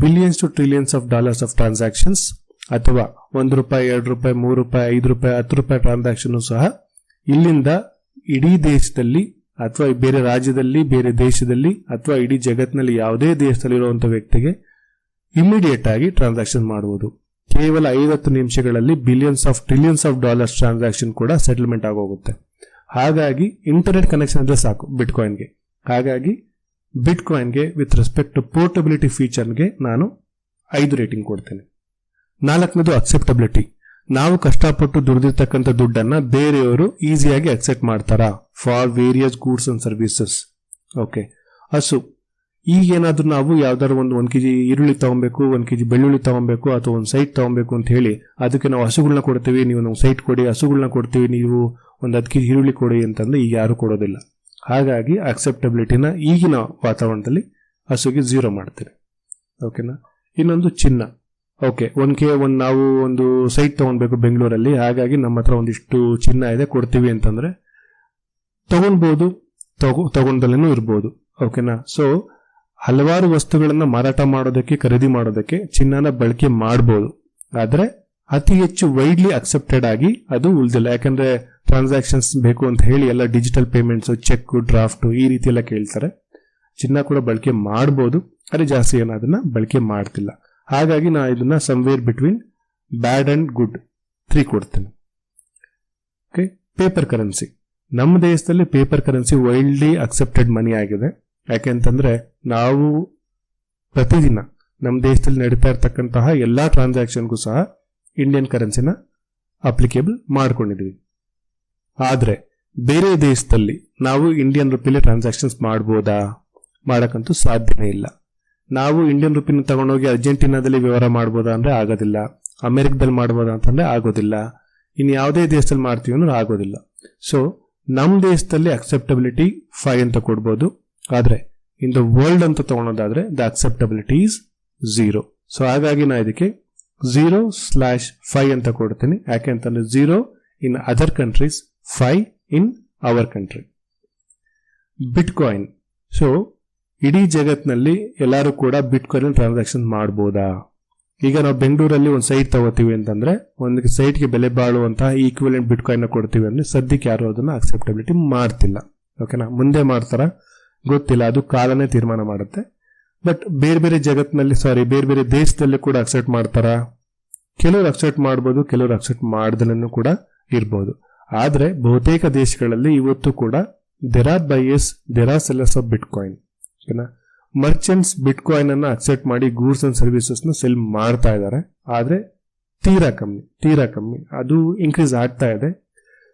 billions to trillions of dollars of transactions ಅಥವಾ ಒಂದು ರೂಪಾಯಿ, ಎರಡು ರೂಪಾಯಿ, ಮೂರು ರೂಪಾಯಿ, ಐದು ರೂಪಾಯಿ, ಹತ್ತು ರೂಪಾಯಿ ಟ್ರಾನ್ಸಾಕ್ಷನ್ ಸಹ ಇಲ್ಲಿಂದ ಇಡೀ ದೇಶದಲ್ಲಿ ಅಥವಾ ಬೇರೆ ರಾಜ್ಯದಲ್ಲಿ, ಬೇರೆ ದೇಶದಲ್ಲಿ ಅಥವಾ ಇಡೀ ಜಗತ್ತಿನಲ್ಲಿ ಯಾವುದೇ ದೇಶದಲ್ಲಿರುವಂತ ವ್ಯಕ್ತಿಗೆ ಇಮಿಡಿಯೇಟ್ ಆಗಿ ಟ್ರಾನ್ಸಾಕ್ಷನ್ ಮಾಡುವುದು ಕೇವಲ ಐವತ್ತು ನಿಮಿಷಗಳಲ್ಲಿ billions of trillions of dollars transaction ಕೂಡ ಸೆಟಲ್ಮೆಂಟ್ ಆಗೋಗುತ್ತೆ. ಹಾಗಾಗಿ ಇಂಟರ್ನೆಟ್ ಕನೆಕ್ಷನ್ ಇದ್ರೆ ಸಾಕು ಬಿಟ್ಕಾಯಿನ್ಗೆ ಹಾಗಾಗಿ ಬಿಟ್ಕಾಯಿನ್ಗೆ ವಿತ್ ರೆಸ್ಪೆಕ್ಟ್ ಟು ಪೋರ್ಟಬಿಲಿಟಿ ಫೀಚರ್ಗೆ ನಾನು ಐದು ರೇಟಿಂಗ್ ಕೊಡ್ತೇನೆ. ನಾಲ್ಕನೇದು ಅಕ್ಸೆಪ್ಟಬಿಲಿಟಿ ನಾವು ಕಷ್ಟಪಟ್ಟು ದುಡಿದಿರ್ತಕ್ಕಂಥ ದುಡ್ಡನ್ನ ಬೇರೆಯವರು ಈಸಿಯಾಗಿ ಅಕ್ಸೆಪ್ಟ್ ಮಾಡ್ತಾರಾ? For various goods and services okay ಹಸು, ಈಗೇನಾದ್ರೂ ನಾವು ಯಾವ್ದಾದ್ರು ಒಂದು ಒಂದ್ ಕೆಜಿ ಈರುಳ್ಳಿ ತಗೊಬೇಕು ಒಂದ್ ಕೆಜಿ ಬೆಳ್ಳುಳ್ಳಿ ತಗೊಬೇಕು ಅಥವಾ ಒಂದು ಸೈಟ್ ತಗೊಬೇಕು ಅಂತ ಹೇಳಿ, ಅದಕ್ಕೆ ನಾವು ಹಸುಗಳನ್ನ ಕೊಡ್ತೀವಿ, ನೀವು ನಮ್ಗೆ ಸೈಟ್ ಕೊಡಿ ಹಸುಗಳನ್ನ ಕೊಡ್ತೀವಿ, ನೀವು ಒಂದು ಹತ್ತು ಕೆಜಿ ಈರುಳ್ಳಿ ಕೊಡಿ ಅಂತಂದ್ರೆ ಈಗ ಯಾರು ಕೊಡೋದಿಲ್ಲ. ಹಾಗಾಗಿ ಅಕ್ಸೆಪ್ಟಬಿಲಿಟಿನ ಈಗಿನ ವಾತಾವರಣದಲ್ಲಿ ಹಸುಗೆ ಝೀರೋ ಮಾಡ್ತೀರಿ. ಓಕೆನಾ ಇನ್ನೊಂದು ಚಿನ್ನ. ಓಕೆ ಒನ್ ಕೆ ಒನ್ ನಾವು ಒಂದು ಸೈಟ್ ತಗೊಳ್ಬೇಕು ಬೆಂಗಳೂರಲ್ಲಿ. ಹಾಗಾಗಿ ನಮ್ಮ ಹತ್ರ ಒಂದಿಷ್ಟು ಚಿನ್ನ ಇದೆ, ಕೊಡ್ತೀವಿ ಅಂತಂದರೆ ತಗೊಳ್ಬೋದು ತಗೋ ತಗೊಂಡಲ್ಲೂ ಇರ್ಬೋದು. ಓಕೆನಾ? ಸೊ ಹಲವಾರು ವಸ್ತುಗಳನ್ನು ಮಾರಾಟ ಮಾಡೋದಕ್ಕೆ, ಖರೀದಿ ಮಾಡೋದಕ್ಕೆ ಚಿನ್ನನ ಬಳಕೆ ಮಾಡ್ಬೋದು. ಆದರೆ ಅತಿ ಹೆಚ್ಚು ವೈಡ್ಲಿ ಅಕ್ಸೆಪ್ಟೆಡ್ ಆಗಿ ಅದು ಉಳಿದಿಲ್ಲ. ಯಾಕಂದರೆ ಟ್ರಾನ್ಸಾಕ್ಷನ್ಸ್ ಬೇಕು ಅಂತ ಹೇಳಿ ಎಲ್ಲ ಡಿಜಿಟಲ್ ಪೇಮೆಂಟ್ಸು ಚೆಕ್ ಡ್ರಾಫ್ಟು ಈ ರೀತಿ ಎಲ್ಲ ಕೇಳ್ತಾರೆ. ಚಿನ್ನ ಕೂಡ ಬಳಕೆ ಮಾಡ್ಬೋದು. ಆದರೆ ಜಾಸ್ತಿ ಏನು ಅದನ್ನು ಬಳಕೆ ಮಾಡ್ತಿಲ್ಲ. ಹಾಗಾಗಿ ನಾ ಇದನ್ನ somewhere between bad and good three ಕೊಡ್ತೇನೆ. ಓಕೆ ಪೇಪರ್ ಕರೆನ್ಸಿ ನಮ್ಮ ದೇಶದಲ್ಲಿ paper currency wildly accepted money ಆಗಿದೆ. ಯಾಕೆಂತಂದ್ರೆ ನಾವು ಪ್ರತಿದಿನ ನಮ್ಮ ದೇಶದಲ್ಲಿ ನಡೀತಾ ಇರ್ತಕ್ಕಂತಹ ಎಲ್ಲ ಟ್ರಾನ್ಸಾಕ್ಷನ್ಗೂ ಸಹ ಇಂಡಿಯನ್ ಕರೆನ್ಸಿನ ಅಪ್ಲಿಕೇಬಲ್ ಮಾಡ್ಕೊಂಡಿದ್ವಿ. ಆದರೆ ಬೇರೆ ದೇಶದಲ್ಲಿ ನಾವು ಇಂಡಿಯನ್ ರುಪಿಲಿ ಟ್ರಾನ್ಸಾಕ್ಷನ್ಸ್ ಮಾಡ್ಬೋದಾ? ಮಾಡೋಕ್ಕಂತೂ ಸಾಧ್ಯನೇ ಇಲ್ಲ. ನಾವು ಇಂಡಿಯನ್ ರುಪಿನ ತಗೊಂಡೋಗಿ ಅರ್ಜೆಂಟೀನಾದಲ್ಲಿ ವ್ಯವಹಾರ ಮಾಡ್ಬೋದಾ ಅಂದ್ರೆ ಆಗೋದಿಲ್ಲ. ಅಮೆರಿಕದಲ್ಲಿ ಮಾಡ್ಬೋದಾ ಅಂತಂದ್ರೆ ಆಗೋದಿಲ್ಲ. ಇನ್ನು ಯಾವುದೇ ದೇಶದಲ್ಲಿ ಮಾಡ್ತೀವಿ ಅಂದ್ರೆ ಆಗೋದಿಲ್ಲ. ಸೊ ನಮ್ಮ ದೇಶದಲ್ಲಿ ಅಕ್ಸೆಪ್ಟಬಿಲಿಟಿ ಫೈವ್ ಅಂತ ಕೊಡ್ಬೋದು. ಆದರೆ ಇನ್ ದ ವರ್ಲ್ಡ್ ಅಂತ ತಗೊಳೋದಾದ್ರೆ the acceptability is zero so ಹಾಗಾಗಿ ನಾ ಇದಕ್ಕೆ ಝೀರೋ ಸ್ಲಾಶ್ ಫೈವ್ ಅಂತ ಕೊಡ್ತೀನಿ. ಯಾಕೆ ಅಂತಂದ್ರೆ zero in other countries five in our country bitcoin so ಇಡೀ ಜಗತ್ನಲ್ಲಿ ಎಲ್ಲರೂ ಕೂಡ ಬಿಟ್ ಕಾಯಿನ್ ಟ್ರಾನ್ಸಾಕ್ಷನ್ ಮಾಡ್ಬೋದಾ? ಈಗ ನಾವು ಬೆಂಗಳೂರಲ್ಲಿ ಒಂದು ಸೈಟ್ ತಗೋತೀವಿ ಅಂತಂದ್ರೆ, ಒಂದು ಸೈಟ್ಗೆ ಬೆಲೆ ಬಾಳುವಂತಹ ಈಕ್ವಲೆಂಟ್ ಬಿಟ್ ಕಾಯಿನ್ ಕೊಡ್ತೀವಿ ಅಂದ್ರೆ ಸದ್ಯಕ್ಕೆ ಯಾರು ಅದನ್ನ ಅಕ್ಸೆಪ್ಟಬಿಲಿಟಿ ಮಾಡ್ತಿಲ್ಲ. ಓಕೆನಾ ಮುಂದೆ ಮಾಡ್ತಾರ? ಗೊತ್ತಿಲ್ಲ. ಅದು ಕಾಲನೇ ತೀರ್ಮಾನ ಮಾಡುತ್ತೆ. ಬಟ್ ಬೇರೆ ಬೇರೆ ಜಗತ್ತಿನಲ್ಲಿ ಸಾರಿ ಬೇರೆ ಬೇರೆ ದೇಶದಲ್ಲಿ ಕೂಡ ಅಕ್ಸೆಪ್ಟ್ ಮಾಡ್ತಾರ? ಕೆಲವರು ಅಕ್ಸೆಪ್ಟ್ ಮಾಡ್ಬೋದು, ಕೆಲವರು ಅಕ್ಸೆಪ್ಟ್ ಮಾಡ್ದಲೂ ಕೂಡ ಇರ್ಬೋದು. ಆದ್ರೆ ಬಹುತೇಕ ದೇಶಗಳಲ್ಲಿ ಇವತ್ತು ಕೂಡ there are buyers there are sellers of bitcoin ಓಕೆನಾ ಮರ್ಚೆಂಟ್ಸ್ ಬಿಟ್ ಕಾಯಿನ್ ಅನ್ನ ಅಕ್ಸೆಪ್ಟ್ ಮಾಡಿ ಗೂಡ್ಸ್ ಅಂಡ್ ಸರ್ವಿಸಸ್ನ ಸೆಲ್ ಮಾಡ್ತಾ ಇದ್ದಾರೆ. ಆದ್ರೆ ತೀರಾ ಕಮ್ಮಿ ತೀರಾ ಕಮ್ಮಿ. ಅದು ಇನ್ಕ್ರೀಸ್ ಆಗ್ತಾ ಇದೆ.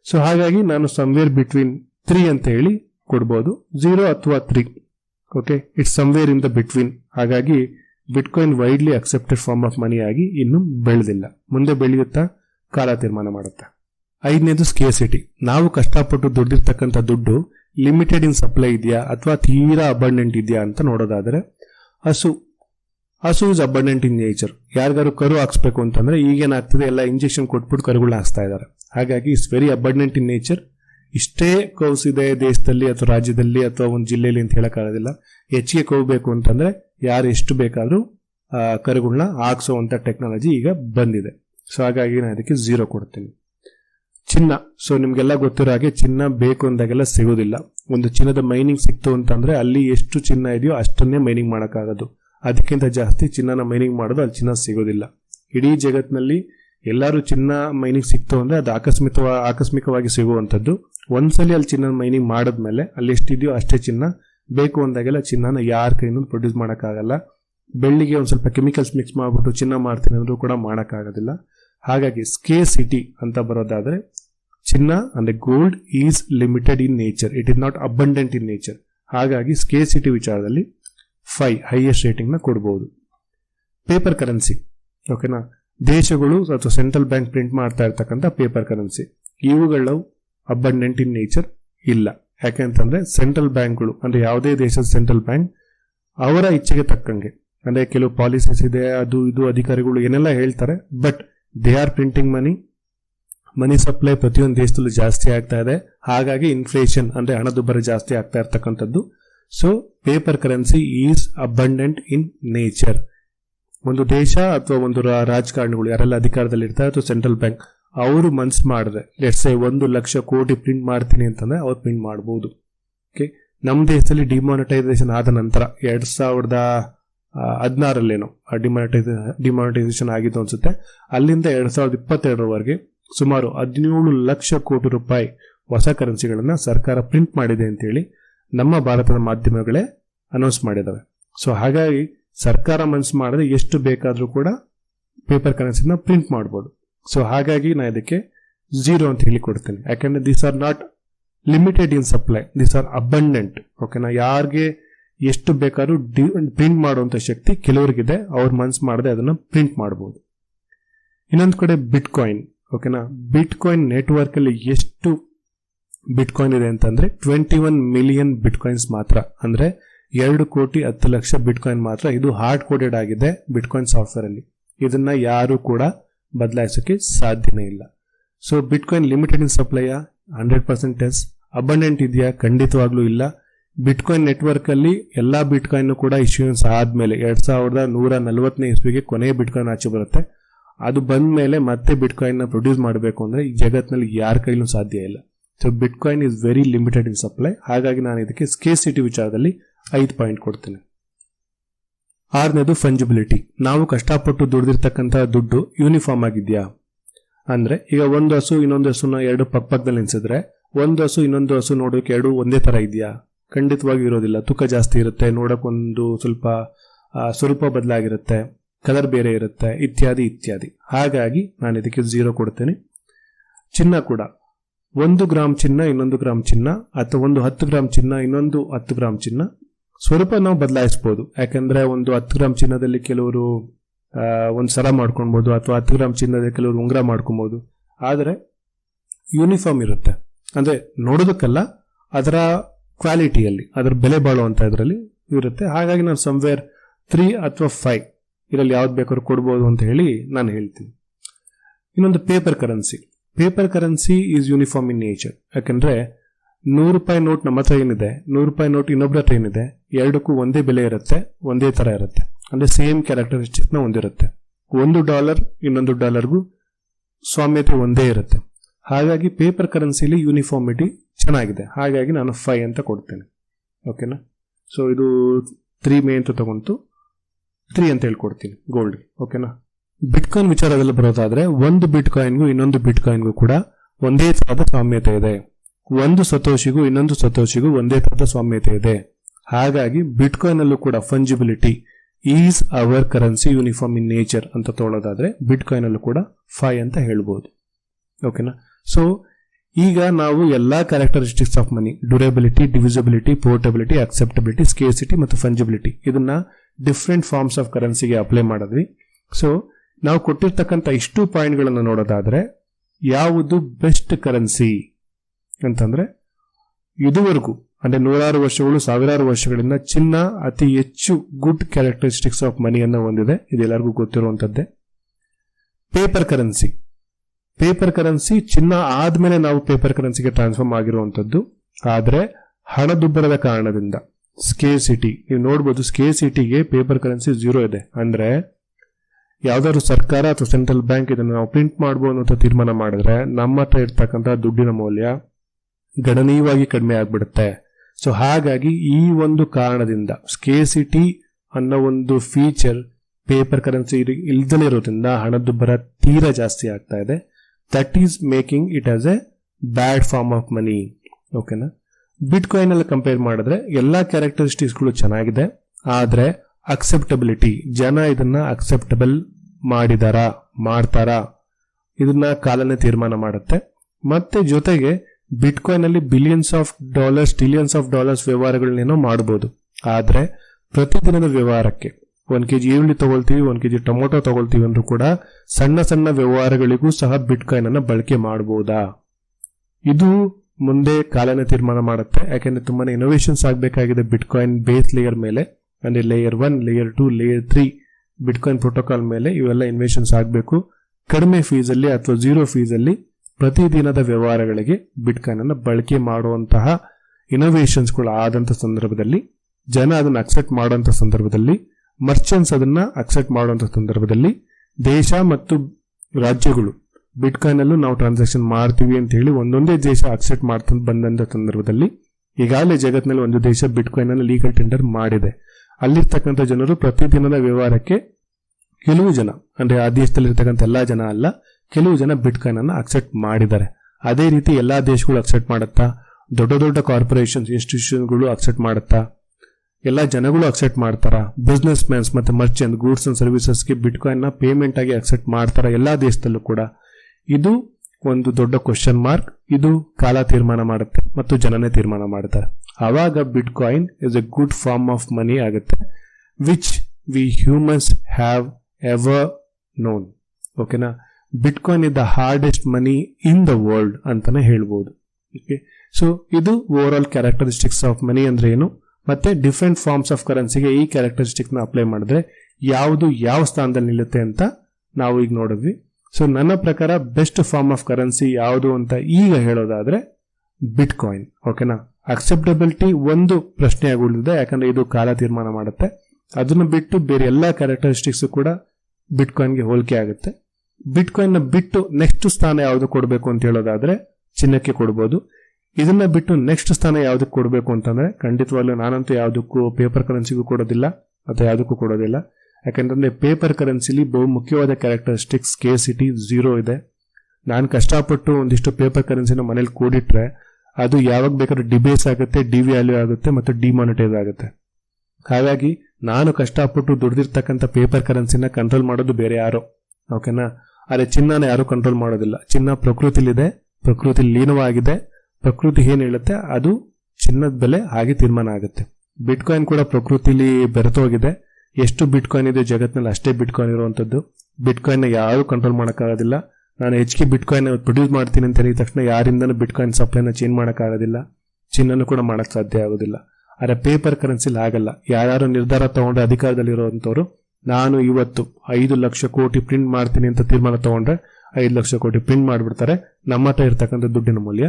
ಸೊ ಹಾಗಾಗಿ ನಾನು ಸಮ್ವೇರ್ ಬಿಟ್ವೀನ್ ತ್ರೀ ಅಂತ ಹೇಳಿ ಕೊಡ್ಬೋದು. ಝೀರೋ ಅಥವಾ three okay it's somewhere in the between ಹಾಗಾಗಿ bitcoin widely accepted form of money ಆಗಿ ಇನ್ನು ಬೆಳೆದಿಲ್ಲ. ಮುಂದೆ ಬೆಳೆಯುತ್ತಾ ಕಾಲ ತೀರ್ಮಾನ ಮಾಡುತ್ತಾ. ಐದನೇದು ಸ್ಕೇಸಿಟಿ ನಾವು ಕಷ್ಟಪಟ್ಟು ದುಡ್ಡಿರ್ತಕ್ಕಂಥ ದುಡ್ಡು ಲಿಮಿಟೆಡ್ ಇನ್ ಸಪ್ಲೈ ಇದೆಯಾ ಅಥವಾ ತೀರಾ ಅಬಂಡೆಂಟ್ ಇದೆಯಾ ಅಂತ ನೋಡೋದಾದ್ರೆ ಹಸು. ಹಸು ಇಸ್ ಅಬಂಡೆಂಟ್ ಇನ್ ನೇಚರ್ ಯಾರಿಗಾರು ಕರು ಹಾಕ್ಸ್ಬೇಕು ಅಂತಂದ್ರೆ ಈಗೇನಾಗ್ತದೆ ಎಲ್ಲ ಇಂಜೆಕ್ಷನ್ ಕೊಟ್ಬಿಟ್ಟು ಕರುಗಳನ್ನ ಹಾಕ್ಸ್ತಾ ಇದ್ದಾರೆ. ಹಾಗಾಗಿ it's very abundant in nature ಇಷ್ಟೇ ಕೌಸ್ ಇದೆ ದೇಶದಲ್ಲಿ ಅಥವಾ ರಾಜ್ಯದಲ್ಲಿ ಅಥವಾ ಒಂದು ಜಿಲ್ಲೆಯಲ್ಲಿ ಅಂತ ಹೇಳೋಕ್ಕಾಗೋದಿಲ್ಲ ಹೆಚ್ಚಿಗೆ ಕೌ ಬೇಕು ಅಂತಂದ್ರೆ ಯಾರು ಎಷ್ಟು ಬೇಕಾದರೂ ಕರುಗಳನ್ನ ಹಾಕ್ಸೋವಂಥ ಟೆಕ್ನಾಲಜಿ ಈಗ ಬಂದಿದೆ. ಸೊ ಹಾಗಾಗಿ ನಾನು ಅದಕ್ಕೆ ಝೀರೋ ಕೊಡ್ತೀನಿ. ಚಿನ್ನ. ಸೊ ನಿಮ್ಗೆಲ್ಲ ಗೊತ್ತಿರೋ ಹಾಗೆ ಚಿನ್ನ ಬೇಕು ಅಂದಾಗೆಲ್ಲ ಸಿಗೋದಿಲ್ಲ. ಒಂದು ಚಿನ್ನದ ಮೈನಿಂಗ್ ಸಿಕ್ತು ಅಂತಂದ್ರೆ ಅಲ್ಲಿ ಎಷ್ಟು ಚಿನ್ನ ಇದೆಯೋ ಅಷ್ಟನ್ನೇ ಮೈನಿಂಗ್ ಮಾಡೋಕ್ಕಾಗೋದು. ಅದಕ್ಕಿಂತ ಜಾಸ್ತಿ ಚಿನ್ನನ ಮೈನಿಂಗ್ ಮಾಡೋದು ಅಲ್ಲಿ ಚಿನ್ನ ಸಿಗೋದಿಲ್ಲ. ಇಡೀ ಜಗತ್ತಿನಲ್ಲಿ ಎಲ್ಲರೂ ಚಿನ್ನ ಮೈನಿಂಗ್ ಸಿಕ್ತು ಅಂದ್ರೆ ಅದು ಆಕಸ್ಮಿಕ ಆಕಸ್ಮಿಕವಾಗಿ ಸಿಗುವಂಥದ್ದು. ಒಂದ್ಸಲಿ ಅಲ್ಲಿ ಚಿನ್ನ ಮೈನಿಂಗ್ ಮಾಡಿದ್ಮೇಲೆ ಅಲ್ಲಿ ಎಷ್ಟಿದೆಯೋ ಅಷ್ಟೇ ಚಿನ್ನ. ಬೇಕು ಅಂದಾಗೆಲ್ಲ ಚಿನ್ನನ ಯಾರ ಕೈನೂ ಪ್ರೊಡ್ಯೂಸ್ ಮಾಡೋಕ್ಕಾಗಲ್ಲ. ಬೆಳ್ಳಿಗೆ ಒಂದು ಸ್ವಲ್ಪ ಕೆಮಿಕಲ್ಸ್ ಮಿಕ್ಸ್ ಮಾಡಿಬಿಟ್ಟು ಚಿನ್ನ ಮಾಡ್ತೀನಿ ಅಂದ್ರೂ ಕೂಡ ಮಾಡೋಕ್ಕಾಗೋದಿಲ್ಲ. ಹಾಗಾಗಿ ಸ್ಕೇ ಸಿಟಿ ಅಂತ ಬರೋದಾದ್ರೆ ಚಿನ್ನ ಅಂದ್ರೆ gold is limited in nature it is not abundant in nature ಹಾಗಾಗಿ ಸ್ಕೇ ಸಿಟಿ ವಿಚಾರದಲ್ಲಿ ಫೈ ಹೈಯೆಸ್ಟ್ ರೇಟಿಂಗ್ನ ಕೊಡಬಹುದು ಪೇಪರ್ ಕರೆನ್ಸಿ ಓಕೆನಾ ದೇಶಗಳು ಅಥವಾ ಸೆಂಟ್ರಲ್ ಬ್ಯಾಂಕ್ ಪ್ರಿಂಟ್ ಮಾಡ್ತಾ ಇರ್ತಕ್ಕಂಥ ಪೇಪರ್ ಕರೆನ್ಸಿ ಇವುಗಳು ಅಬಂಡೆಂಟ್ ಇನ್ ನೇಚರ್ ಇಲ್ಲ. ಯಾಕೆಂತಂದ್ರೆ ಸೆಂಟ್ರಲ್ ಬ್ಯಾಂಕ್ಗಳು ಅಂದ್ರೆ ಯಾವುದೇ ದೇಶದ ಸೆಂಟ್ರಲ್ ಬ್ಯಾಂಕ್ ಅವರ ಇಚ್ಛೆಗೆ ತಕ್ಕಂಗೆ. ಅಂದ್ರೆ ಕೆಲವು ಪಾಲಿಸೀಸ್ ಇದೆ, ಅದು ಇದು ಅಧಿಕಾರಿಗಳು ಏನೆಲ್ಲ ಹೇಳ್ತಾರೆ but they are printing money money supply ಪ್ರತಿಯೊಂದು ದೇಶದಲ್ಲೂ ಜಾಸ್ತಿ ಆಗ್ತಾ ಇದೆ. ಹಾಗಾಗಿ ಇನ್ಫ್ಲೇಷನ್ ಅಂದರೆ ಹಣದುಬ್ಬರ ಜಾಸ್ತಿ ಆಗ್ತಾ ಇರ್ತಕ್ಕಂಥದ್ದು. So paper currency is abundant in nature ಒಂದು ದೇಶ ಅಥವಾ ಒಂದು ರಾಜಕಾರಣಿಗಳು ಯಾರೆಲ್ಲ ಅಧಿಕಾರದಲ್ಲಿ ಇರ್ತಾರೆ, ಅಥವಾ ಸೆಂಟ್ರಲ್ ಬ್ಯಾಂಕ್ ಅವರು ಮನ್ಸ್ ಮಾಡಿದ್ರೆ ಲೆಟ್ಸ್ ಒಂದು ಲಕ್ಷ ಕೋಟಿ ಪ್ರಿಂಟ್ ಮಾಡ್ತೀನಿ ಅಂತಂದ್ರೆ ಅವ್ರು ಪ್ರಿಂಟ್ ಮಾಡ್ಬೋದು. ಓಕೆ ನಮ್ಮ ದೇಶದಲ್ಲಿ ಡಿಮಾನಿಟೈಸೇಷನ್ ಆದ ನಂತರ ಎರಡು ಸಾವಿರದ ಹದಿನಾರಲ್ಲೇನೋ ಡಿಮಾನಿಟೈಸ್ ಡಿಮಾನಿಟೈಸೇಷನ್ ಆಗಿದ್ದು ಅನ್ಸುತ್ತೆ. ಅಲ್ಲಿಂದ ಎರಡ್ ಸಾವಿರದ ಇಪ್ಪತ್ತೆರಡರವರೆಗೆ ಸುಮಾರು ಹದಿನೇಳು ಲಕ್ಷ ಕೋಟಿ ರೂಪಾಯಿ ಹೊಸ ಕರೆನ್ಸಿಗಳನ್ನ ಸರ್ಕಾರ ಪ್ರಿಂಟ್ ಮಾಡಿದೆ ಅಂತೇಳಿ ನಮ್ಮ ಭಾರತದ ಮಾಧ್ಯಮಗಳೇ ಅನೌನ್ಸ್ ಮಾಡಿದ್ದಾವೆ ಸೊ ಹಾಗಾಗಿ ಸರ್ಕಾರ ಮನ್ಸ್ ಮಾಡಿದ್ರೆ ಎಷ್ಟು ಬೇಕಾದರೂ ಕೂಡ ಪೇಪರ್ ಕರೆನ್ಸಿನ ಪ್ರಿಂಟ್ ಮಾಡ್ಬೋದು. ಸೊ ಹಾಗಾಗಿ ನಾ ಇದಕ್ಕೆ ಝೀರೋ ಅಂತ ಹೇಳಿ ಕೊಡ್ತೇನೆ. ಯಾಕಂದ್ರೆ this are not limited in supply this are abundant ಓಕೆನಾ ಯಾರಿಗೆ ಎಷ್ಟು ಬೇಕಾದ್ರೂ ಪ್ರಿಂಟ್ ಮಾಡುವಂತ ಶಕ್ತಿ ಕೆಲವರಿಗಿದೆ. ಅವ್ರ ಮನ್ಸ್ ಮಾಡದೆ ಅದನ್ನ ಪ್ರಿಂಟ್ ಮಾಡಬಹುದು ಇನ್ನೊಂದು ಕಡೆ ಬಿಟ್ ಕಾಯಿನ್ ಓಕೆನಾ ಬಿಟ್ ಕಾಯಿನ್ ನೆಟ್ವರ್ಕ್ ಅಲ್ಲಿ ಎಷ್ಟು ಬಿಟ್ ಕಾಯಿನ್ ಇದೆ ಅಂತಂದ್ರೆ twenty one million bitcoins ಮಾತ್ರ. ಅಂದ್ರೆ ಎರಡು ಕೋಟಿ ಹತ್ತು ಲಕ್ಷ ಬಿಟ್ ಕಾಯಿನ್ ಮಾತ್ರ. ಇದು ಹಾರ್ಡ್ ಕೋಡೆಡ್ ಆಗಿದೆ ಬಿಟ್ ಕಾಯಿನ್ ಸಾಫ್ಟ್ವೇರ್ ಅಲ್ಲಿ. ಇದನ್ನ ಯಾರು ಕೂಡ ಬದಲಾಯಿಸೋಕೆ ಸಾಧ್ಯನೇ ಇಲ್ಲ. So bitcoin limited in ಸಪ್ಲೈಯ ಹಂಡ್ರೆಡ್ ಪರ್ಸೆಂಟ್ ಎಸ್ ಅಬಂಡೆಂಟ್ ಇದೆಯಾ? ಖಂಡಿತವಾಗ್ಲೂ ಇಲ್ಲ. ಬಿಟ್ ಕಾಯಿನ್ ನೆಟ್ವರ್ಕ್ ಅಲ್ಲಿ ಎಲ್ಲಾ ಬಿಟ್ಕಾಯಿನ್ ಕೂಡ ಇಶ್ಯೂನ್ಸ್ ಆದ್ಮೇಲೆ ಎರಡ್ ಸಾವಿರದ ನೂರ ನಲ್ವತ್ತನೇ ಇಸ್ವಿಗೆ ಕೊನೆಯ ಬಿಟ್ಕಾಯಿನ್ ಆಚೆ ಬರುತ್ತೆ. ಅದು ಬಂದ ಮೇಲೆ ಮತ್ತೆ ಬಿಟ್ಕಾಯಿನ್ನ ಪ್ರೊಡ್ಯೂಸ್ ಮಾಡಬೇಕು ಅಂದ್ರೆ ಈ ಜಗತ್ನಲ್ಲಿ ಯಾರ ಕೈಲೂ ಸಾಧ್ಯ ಇಲ್ಲ. So bitcoin is very limited in supply ಹಾಗಾಗಿ ನಾನು ಇದಕ್ಕೆ ಸ್ಕೇಸ್ ಸಿಟಿ ವಿಚಾರದಲ್ಲಿ ಐದು ಪಾಯಿಂಟ್ ಕೊಡ್ತೇನೆ. ಆರನೇದು ಫಂಜಿಬಿಲಿಟಿ ನಾವು ಕಷ್ಟಪಟ್ಟು ದುಡ್ದಿರ್ತಕ್ಕಂಥ ದುಡ್ಡು ಯೂನಿಫಾರ್ಮ್ ಆಗಿದೆಯಾ? ಅಂದ್ರೆ ಈಗ ಒಂದು ಹಸು ಇನ್ನೊಂದು ಹಸುನ ಎರಡು ಪಕ್ಕ ಪಕ್ಕದಲ್ಲಿ ನಿಲ್ಸಿದ್ರೆ ಒಂದು ಹಸು ಇನ್ನೊಂದು ಹಸು ನೋಡೋಕೆ ಎರಡು ಒಂದೇ ತರ ಇದೆಯಾ? ಖಂಡಿತವಾಗಿ ಇರೋದಿಲ್ಲ. ತೂಕ ಜಾಸ್ತಿ ಇರುತ್ತೆ, ನೋಡೋಕ್ಕೊಂದು ಸ್ವಲ್ಪ ಸ್ವಲ್ಪ ಬದಲಾಗಿರುತ್ತೆ ಕಲರ್ ಬೇರೆ ಇರುತ್ತೆ, ಇತ್ಯಾದಿ ಇತ್ಯಾದಿ. ಹಾಗಾಗಿ ನಾನು ಇದಕ್ಕೆ ಝೀರೋ ಕೊಡ್ತೇನೆ. ಚಿನ್ನ ಕೂಡ. ಒಂದು ಗ್ರಾಮ್ ಚಿನ್ನ, ಇನ್ನೊಂದು ಗ್ರಾಮ್ ಚಿನ್ನ, ಅಥವಾ ಒಂದು ಹತ್ತು ಗ್ರಾಮ್ ಚಿನ್ನ, ಇನ್ನೊಂದು ಹತ್ತು ಗ್ರಾಮ್ ಚಿನ್ನ. ಸ್ವಲ್ಪ ನಾವು ಬದಲಾಯಿಸಬಹುದು ಯಾಕಂದ್ರೆ ಒಂದು ಹತ್ತು ಗ್ರಾಮ್ ಚಿನ್ನದಲ್ಲಿ ಕೆಲವರು ಒಂದು ಸರ ಮಾಡ್ಕೊಳ್ಬಹುದು ಅಥವಾ ಹತ್ತು ಗ್ರಾಮ್ ಚಿನ್ನದಲ್ಲಿ ಕೆಲವರು ಉಂಗುರ ಮಾಡ್ಕೊಬೋದು ಆದರೆ ಯೂನಿಫಾರ್ಮ್ ಇರುತ್ತೆ. ಅಂದ್ರೆ, ನೋಡೋದಕ್ಕಲ್ಲ, ಅದರ ಕ್ವಾಲಿಟಿಯಲ್ಲಿ ಅದರ ಬೆಲೆ ಬಾಳುವಂತ ಇದರಲ್ಲಿ ಇರುತ್ತೆ. ಹಾಗಾಗಿ ನಾನು ಸಮ್ವೇರ್ ತ್ರೀ ಅಥವಾ ಫೈವ್ ಇದರಲ್ಲಿ ಯಾವ್ದು ಬೇಕಾದ್ರೂ ಕೊಡ್ಬೋದು ಅಂತ ಹೇಳಿ ನಾನು ಹೇಳ್ತೀನಿ. ಇನ್ನೊಂದು paper currency paper currency is uniform in nature ಯಾಕೆಂದ್ರೆ ನೂರು ರೂಪಾಯಿ ನೋಟ್ ನಮ್ಮ ಹತ್ರ ಏನಿದೆ, ನೂರು ರೂಪಾಯಿ ನೋಟ್ ಇನ್ನೊಬ್ಬರ ಹತ್ರ ಏನಿದೆ, ಎರಡಕ್ಕೂ ಒಂದೇ ಬೆಲೆ ಇರುತ್ತೆ, ಒಂದೇ ತರ ಇರುತ್ತೆ. ಅಂದ್ರೆ ಸೇಮ್ ಕ್ಯಾರೆಕ್ಟರಿಸ್ಟಿಕ್ನ ಹೊಂದಿರುತ್ತೆ ಒಂದು ಡಾಲರ್ ಇನ್ನೊಂದು ಡಾಲರ್ಗೂ ಸ್ವಾಮ್ಯತೆ ಒಂದೇ ಇರುತ್ತೆ. ಹಾಗಾಗಿ ಪೇಪರ್ ಕರೆನ್ಸಿಲಿ ಯೂನಿಫಾರ್ಮಿಟಿ ಚೆನ್ನಾಗಿದೆ. ಹಾಗಾಗಿ ನಾನು ಫೈ ಅಂತ ಕೊಡ್ತೇನೆ. ಓಕೆನಾ ಸೊ ಇದು ತ್ರೀ ಮೇ ಅಂತ ತಗೊಂತು ತ್ರೀ ಅಂತ ಹೇಳ್ಕೊಡ್ತೀನಿ ಗೋಲ್ಡ್ ಓಕೆನಾ ಬಿಟ್ಕಾಯಿನ್ ವಿಚಾರದಲ್ಲಿ ಬರೋದಾದ್ರೆ, ಒಂದು ಬಿಟ್ಕಾಯಿನ್ಗೂ ಇನ್ನೊಂದು ಬಿಟ್ಕಾಯಿನ್ಗೂ ಕೂಡ ಒಂದೇ ತರಹದ ಸಾಮ್ಯತೆ ಇದೆ. ಒಂದು ಸತೋಶಿಗೂ ಇನ್ನೊಂದು ಸತೋಶಿಗೂ ಒಂದೇ ತರಹದ ಸಾಮ್ಯತೆ ಇದೆ. ಹಾಗಾಗಿ ಬಿಟ್ಕಾಯಿನ್ ಅಲ್ಲೂ ಕೂಡ fungibility is our currency uniform in nature ಅಂತ ತಗೊಳ್ಳೋದಾದ್ರೆ ಬಿಟ್ಕಾಯಿನ್ ಅಲ್ಲೂ ಕೂಡ ಫೈ ಅಂತ ಹೇಳ್ಬೋದು. ಓಕೆನಾ ಸೊ ಈಗ ನಾವು ಎಲ್ಲಾ characteristics of money durability divisibility portability acceptability scarcity ಮತ್ತು ಫಂಜಿಬಿಲಿಟಿ ಇದನ್ನ ಡಿಫ್ರೆಂಟ್ ಫಾರ್ಮ್ಸ್ ಆಫ್ ಕರೆನ್ಸಿಗೆ ಅಪ್ಲೈ ಮಾಡಿದ್ವಿ. ಸೊ ನಾವು ಕೊಟ್ಟಿರ್ತಕ್ಕಂಥ ಇಷ್ಟು ಪಾಯಿಂಟ್ಗಳನ್ನು ನೋಡೋದಾದ್ರೆ, ಯಾವುದು ಬೆಸ್ಟ್ ಕರೆನ್ಸಿ ಅಂತಂದ್ರೆ, ಇದುವರೆಗೂ, ಅಂದ್ರೆ ನೂರಾರು ವರ್ಷಗಳು, ಸಾವಿರಾರು ವರ್ಷಗಳಿಂದ ಚಿನ್ನ ಅತಿ ಹೆಚ್ಚು ಗುಡ್ ಕ್ಯಾರೆಕ್ಟರಿಸ್ಟಿಕ್ಸ್ ಆಫ್ ಮನಿಯನ್ನು ಹೊಂದಿದೆ ಇದೆಲ್ಲರಿಗೂ ಗೊತ್ತಿರುವಂತದ್ದೇ ಪೇಪರ್ ಕರೆನ್ಸಿ ಪೇಪರ್ ಕರೆನ್ಸಿ ಚಿನ್ನ ಆದ್ಮೇಲೆ ನಾವು ಪೇಪರ್ ಕರೆನ್ಸಿಗೆ ಟ್ರಾನ್ಸ್ಫಾರ್ಮ್ ಆಗಿರುವಂತದ್ದು ಆದ್ರೆ ಹಣದುಬ್ಬರದ ಕಾರಣದಿಂದ ಸ್ಕೇ ಸಿಟಿ ನೀವು ನೋಡ್ಬೋದು ಸ್ಕೇ ಸಿಟಿಗೆ ಪೇಪರ್ ಕರೆನ್ಸಿ ಝೀರೋ ಇದೆ. ಅಂದ್ರೆ ಯಾವ್ದಾದ್ರು ಸರ್ಕಾರ ಅಥವಾ ಸೆಂಟ್ರಲ್ ಬ್ಯಾಂಕ್ ಇದನ್ನು ನಾವು ಪ್ರಿಂಟ್ ಮಾಡಬಹುದು ಅಂತ ತೀರ್ಮಾನ ಮಾಡಿದ್ರೆ ನಮ್ಮ ಹತ್ರ ಇರ್ತಕ್ಕಂಥ ದುಡ್ಡಿನ ಮೌಲ್ಯ ಗಣನೀಯವಾಗಿ ಕಡಿಮೆ ಆಗ್ಬಿಡುತ್ತೆ. ಸೊ ಹಾಗಾಗಿ ಈ ಒಂದು ಕಾರಣದಿಂದ ಸ್ಕೇಸಿಟಿ ಅನ್ನೋ ಒಂದು ಫೀಚರ್ ಪೇಪರ್ ಕರೆನ್ಸಿ ಇಲ್ದಲೇ ಇರೋದ್ರಿಂದ ಹಣದುಬ್ಬರ ತೀರಾ ಜಾಸ್ತಿ ಆಗ್ತಾ ಇದೆ. That is making it as a bad form of money ಓಕೆನಾ ಬಿಟ್ ಕಾಯಿನ್ ಅಲ್ಲಿ ಕಂಪೇರ್ ಮಾಡಿದ್ರೆ ಎಲ್ಲಾ ಕ್ಯಾರೆಕ್ಟರಿಸ್ಟಿಕ್ಸ್ಗಳು ಚೆನ್ನಾಗಿದೆ, ಆದ್ರೆ ಅಕ್ಸೆಪ್ಟಬಿಲಿಟಿ ಜನ ಇದನ್ನ ಅಕ್ಸೆಪ್ಟಬಲ್ ಮಾಡಿದಾರ, ಮಾಡ್ತಾರಾ, ಇದನ್ನ ಕಾಲನೇ ತೀರ್ಮಾನ ಮಾಡುತ್ತೆ. ಮತ್ತೆ ಜೊತೆಗೆ ಬಿಟ್ ಕಾಯಿನ್ ಅಲ್ಲಿ billions of dollars trillions of dollars ವ್ಯವಹಾರಗಳನ್ನೇನೋ ಮಾಡಬಹುದು ಆದ್ರೆ ಪ್ರತಿದಿನದ ವ್ಯವಹಾರಕ್ಕೆ ಒಂದ್ ಕೆಜಿ ಈರುಳ್ಳಿ ತಗೊಳ್ತೀವಿ ಒಂದು ಕೆ ಜಿ ಟೊಮೊಟೊ ತಗೊಳ್ತೀವಿ ಅಂದ್ರೂ ಕೂಡ ಸಣ್ಣ ಸಣ್ಣ ವ್ಯವಹಾರಗಳಿಗೂ ಸಹ ಬಿಟ್ ಕಾಯಿನ್ ಅನ್ನ ಬಳಕೆ ಮಾಡಬಹುದಾ ಇದು ಮುಂದೆ ಕಾಲನ ತೀರ್ಮಾನ ಮಾಡುತ್ತೆ. ಯಾಕೆಂದ್ರೆ ತುಂಬಾನೇ ಇನೋವೇಷನ್ಸ್ ಆಗಬೇಕಾಗಿದೆ ಬಿಟ್ಕಾಯಿನ್ ಬೇಸ್ ಲೇಯರ್ ಮೇಲೆ, ಅಂದ್ರೆ layer one layer two layer three bitcoin protocol ಮೇಲೆ ಇವೆಲ್ಲ ಇನ್ವೆಷನ್ಸ್ ಆಗಬೇಕು. ಕಡಿಮೆ ಫೀಸ್ ಅಲ್ಲಿ ಅಥವಾ ಜೀರೋ ಫೀಸ್ ಅಲ್ಲಿ ಪ್ರತಿದಿನದ ವ್ಯವಹಾರಗಳಿಗೆ ಬಿಟ್ ಕಾಯಿನ್ ಅನ್ನು ಬಳಕೆ ಮಾಡುವಂತಹ ಇನೋವೇಷನ್ಸ್ಗಳು ಆದಂತ ಸಂದರ್ಭದಲ್ಲಿ, ಜನ ಅದನ್ನು ಅಕ್ಸೆಪ್ಟ್ ಮಾಡುವಂತ ಸಂದರ್ಭದಲ್ಲಿ ಮರ್ಚೆಂಟ್ಸ್ ಅದನ್ನ ಅಕ್ಸೆಪ್ಟ್ ಮಾಡುವಂತ ಸಂದರ್ಭದಲ್ಲಿ ದೇಶ ಮತ್ತು ರಾಜ್ಯಗಳು ಬಿಟ್ ಕಾಯಿನ್ ಅಲ್ಲೂ ನಾವು ಟ್ರಾನ್ಸಾಕ್ಷನ್ ಮಾಡ್ತೀವಿ ಅಂತ ಹೇಳಿ ಒಂದೊಂದೇ ದೇಶ ಅಕ್ಸೆಪ್ಟ್ ಮಾಡ್ತಾ ಬಂದಂತ ಸಂದರ್ಭದಲ್ಲಿ ಈಗಾಗಲೇ ಜಗತ್ತಿನಲ್ಲಿ ಒಂದು ದೇಶ ಬಿಟ್ ಕಾಯಿನ್ ಅನ್ನು ಲೀಗಲ್ ಟೆಂಡರ್ ಮಾಡಿದೆ. ಅಲ್ಲಿರ್ತಕ್ಕಂಥ ಜನರು ಪ್ರತಿದಿನದ ವ್ಯವಹಾರಕ್ಕೆ ಕೆಲವು ಜನ, ಅಂದ್ರೆ ಆ ದೇಶದಲ್ಲಿರ್ತಕ್ಕಂಥ ಎಲ್ಲ ಜನ ಅಲ್ಲ, ಕೆಲವು ಜನ ಬಿಟ್ ಕಾಯಿನ್ ಅನ್ನು ಅಕ್ಸೆಪ್ಟ್ ಮಾಡಿದ್ದಾರೆ. ಅದೇ ರೀತಿ ಎಲ್ಲಾ ದೇಶಗಳು ಅಕ್ಸೆಪ್ಟ್ ಮಾಡುತ್ತಾ, ದೊಡ್ಡ ದೊಡ್ಡ ಕಾರ್ಪೊರೇಷನ್ಸ್ ಇನ್ಸ್ಟಿಟ್ಯೂಷನ್ಗಳು ಅಕ್ಸೆಪ್ಟ್ ಮಾಡುತ್ತಾ ಎಲ್ಲ ಜನಗಳು ಅಕ್ಸೆಪ್ಟ್ ಮಾಡ್ತಾರ? ಬಿಸ್ನೆಸ್ ಮ್ಯಾನ್ಸ್ ಮತ್ತೆ ಮರ್ಚೆಂಟ್ ಗೂಡ್ಸ್ ಅಂಡ್ ಸರ್ವಿಸಸ್ಗೆ ಬಿಟ್ ಕಾಯಿನ್ನ ಪೇಮೆಂಟ್ ಆಗಿ ಅಕ್ಸೆಪ್ಟ್ ಮಾಡ್ತಾರ ಎಲ್ಲಾ ದೇಶದಲ್ಲೂ ಕೂಡ? ಇದು ಒಂದು ದೊಡ್ಡ ಕ್ವಶನ್ ಮಾರ್ಕ್ ಇದು ಕಾಲ ತೀರ್ಮಾನ ಮಾಡುತ್ತೆ ಮತ್ತು ಜನನೇ ತೀರ್ಮಾನ ಮಾಡ್ತಾರೆ. ಆವಾಗ bitcoin is a good form of money ಆಗುತ್ತೆ which we humans have ever known ಓಕೆನಾ bitcoin is the hardest money in the world ಅಂತಾನೆ ಹೇಳ್ಬೋದು. ಓಕೆ ಸೊ ಇದು over all characteristics of money ಅಂದ್ರೆ ಏನು? ಮತ್ತೆ ಡಿಫ್ರೆಂಟ್ ಫಾರ್ಮ್ಸ್ ಆಫ್ ಕರೆನ್ಸಿಗೆ ಈ ಕ್ಯಾರೆಕ್ಟರಿಸ್ಟಿಕ್ನ ಅಪ್ಲೈ ಮಾಡಿದ್ರೆ ಯಾವುದು ಯಾವ ಸ್ಥಾನದಲ್ಲಿ ನಿಲ್ಲುತ್ತೆ ಅಂತ ನಾವು ಈಗ ನೋಡಿದ್ವಿ. ಸೊ ನನ್ನ ಪ್ರಕಾರ ಬೆಸ್ಟ್ ಫಾರ್ಮ್ ಆಫ್ ಕರೆನ್ಸಿ ಯಾವುದು ಅಂತ ಈಗ ಹೇಳೋದಾದ್ರೆ ಬಿಟ್ ಕಾಯಿನ್ ಓಕೆನಾ ಅಕ್ಸೆಪ್ಟಬಿಲಿಟಿ ಒಂದು ಪ್ರಶ್ನೆಯಾಗಿ ಉಳಿದಿದೆ, ಯಾಕಂದ್ರೆ ಇದು ಕಾಲ ತೀರ್ಮಾನ ಮಾಡುತ್ತೆ. ಅದನ್ನು ಬಿಟ್ಟು ಬೇರೆ ಎಲ್ಲ ಕ್ಯಾರೆಕ್ಟರಿಸ್ಟಿಕ್ಸ್ ಕೂಡ ಬಿಟ್ ಕಾಯಿನ್ಗೆ ಹೋಲಿಕೆ ಆಗುತ್ತೆ. ಬಿಟ್ ಕಾಯಿನ್ ಬಿಟ್ಟು ನೆಕ್ಸ್ಟ್ ಸ್ಥಾನ ಯಾವುದು ಕೊಡಬೇಕು ಅಂತ ಹೇಳೋದಾದ್ರೆ ಚಿನ್ನಕ್ಕೆ ಕೊಡ್ಬೋದು. ಇದನ್ನ ಬಿಟ್ಟು ನೆಕ್ಸ್ಟ್ ಸ್ಥಾನ ಯಾವ್ದಕ್ಕೆ ಕೊಡಬೇಕು ಅಂತಂದ್ರೆ ಖಂಡಿತವಾಗ್ಲೂ ನಾನಂತೂ ಯಾವುದಕ್ಕೂ ಪೇಪರ್ ಕರೆನ್ಸಿಗೂ ಕೊಡೋದಿಲ್ಲ ಅಥವಾ ಯಾವುದಕ್ಕೂ ಕೊಡೋದಿಲ್ಲ. ಯಾಕಂತಂದ್ರೆ ಪೇಪರ್ ಕರೆನ್ಸಿಲಿ ಬಹು ಮುಖ್ಯವಾದ ಕ್ಯಾರೆಕ್ಟರಿಸ್ಟಿಕ್ಸ್ ಕೆ ಸಿಟಿ ಝೀರೋ ಇದೆ. ನಾನು ಕಷ್ಟಪಟ್ಟು ಒಂದಿಷ್ಟು ಪೇಪರ್ ಕರೆನ್ಸಿನ ಮನೇಲಿ ಕೂಡಿಟ್ರೆ ಅದು ಯಾವಾಗ ಬೇಕಾದ್ರೂ ಡಿಬೇಸ್ ಆಗುತ್ತೆ ಡಿ ವ್ಯಾಲ್ಯೂ ಆಗುತ್ತೆ ಮತ್ತು ಡಿಮಾನಿಟೈಸ್ ಆಗುತ್ತೆ. ಹಾಗಾಗಿ ನಾನು ಕಷ್ಟಪಟ್ಟು ದುಡ್ದಿರ್ತಕ್ಕಂಥ ಪೇಪರ್ ಕರೆನ್ಸಿನ ಕಂಟ್ರೋಲ್ ಮಾಡೋದು ಬೇರೆ ಯಾರೋ ಓಕೆನಾ ಆದರೆ ಚಿನ್ನನ ಯಾರು ಕಂಟ್ರೋಲ್ ಮಾಡೋದಿಲ್ಲ. ಚಿನ್ನ ಪ್ರಕೃತಿಲಿದೆ, ಪ್ರಕೃತಿ ಲೀನವಾಗಿದೆ. ಪ್ರಕೃತಿ ಏನು ಹೇಳುತ್ತೆ? ಅದು ಚಿನ್ನದ ಬೆಲೆ ಹಾಗೆ ತೀರ್ಮಾನ ಆಗುತ್ತೆ. ಬಿಟ್ ಕಾಯಿನ್ ಕೂಡ ಪ್ರಕೃತಿಲಿ ಬೆರೆತೋಗಿದೆ ಎಷ್ಟು ಬಿಟ್ ಕಾಯಿನ್ ಇದೆ ಜಗತ್ತಿನಲ್ಲಿ ಅಷ್ಟೇ ಬಿಟ್ಕಾಯಿನ್ ಕಾಯಿನ್ ಇರುವಂತದ್ದು. ಬಿಟ್ ಕಾಯಿನ್ ಯಾರು ಕಂಟ್ರೋಲ್ ಮಾಡೋಕ್ಕಾಗೋದಿಲ್ಲ. ನಾನು ಹೆಚ್ಚಿಗೆ ಬಿಟ್ ಕಾಯಿನ್ ಪ್ರೊಡ್ಯೂಸ್ ಮಾಡ್ತೀನಿ ಅಂತ ಹೇಳಿದ ತಕ್ಷಣ ಯಾರಿಂದನೂ ಬಿಟ್ ಕಾಯಿನ್ ಸಪ್ಲೈನ ಚೇಂಜ್ ಮಾಡೋಕ್ಕಾಗೋದಿಲ್ಲ. ಚಿನ್ನನ್ನು ಕೂಡ ಮಾಡಕ್ ಸಾಧ್ಯ ಆಗೋದಿಲ್ಲ. ಆದರೆ ಪೇಪರ್ ಕರೆನ್ಸಿಲಿ ಆಗಲ್ಲ ಯಾರು ನಿರ್ಧಾರ ತಗೊಂಡ್ರೆ ಅಧಿಕಾರದಲ್ಲಿರುವಂಥವ್ರು ನಾನು ಇವತ್ತು ಐದು ಲಕ್ಷ ಕೋಟಿ ಪ್ರಿಂಟ್ ಮಾಡ್ತೀನಿ ಅಂತ ತೀರ್ಮಾನ ತಗೊಂಡ್ರೆ ಐದು ಲಕ್ಷ ಕೋಟಿ ಪ್ರಿಂಟ್ ಮಾಡಿಬಿಡ್ತಾರೆ. ನಮ್ಮ ಹತ್ರ ಇರ್ತಕ್ಕಂಥ ದುಡ್ಡಿನ ಮೌಲ್ಯ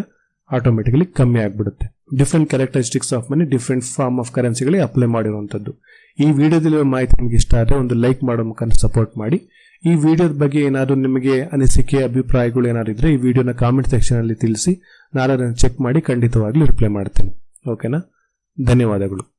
ಆಟೋಮೆಟಿಕಲಿ ಕಮ್ಮಿ ಆಗ್ಬಿಡುತ್ತೆ. Different characteristics of money different form of ಕರೆನ್ಸಿಗಳಿಗೆ apply ಮಾಡಿರುವಂತದ್ದು ಈ ವಿಡಿಯೋದಲ್ಲಿ ಮಾಹಿತಿ ನಿಮಗೆ ಇಷ್ಟ ಆದರೆ ಒಂದು ಲೈಕ್ ಮಾಡೋ ಮುಖಾಂತರ ಸಪೋರ್ಟ್ ಮಾಡಿ. ಈ ವಿಡಿಯೋದ ಬಗ್ಗೆ ಏನಾದರೂ ನಿಮಗೆ ಅನಿಸಿಕೆ, ಅಭಿಪ್ರಾಯಗಳು ಏನಾದ್ರು ಇದ್ರೆ ಈ ವಿಡಿಯೋನ ಕಾಮೆಂಟ್ ಸೆಕ್ಷನ್ ಅಲ್ಲಿ ತಿಳಿಸಿ. ನಾನು ಅದನ್ನು ಚೆಕ್ ಮಾಡಿ ಖಂಡಿತವಾಗ್ಲೂ ರಿಪ್ಲೈ ಮಾಡ್ತೀನಿ. ಓಕೆನಾ ಧನ್ಯವಾದಗಳು.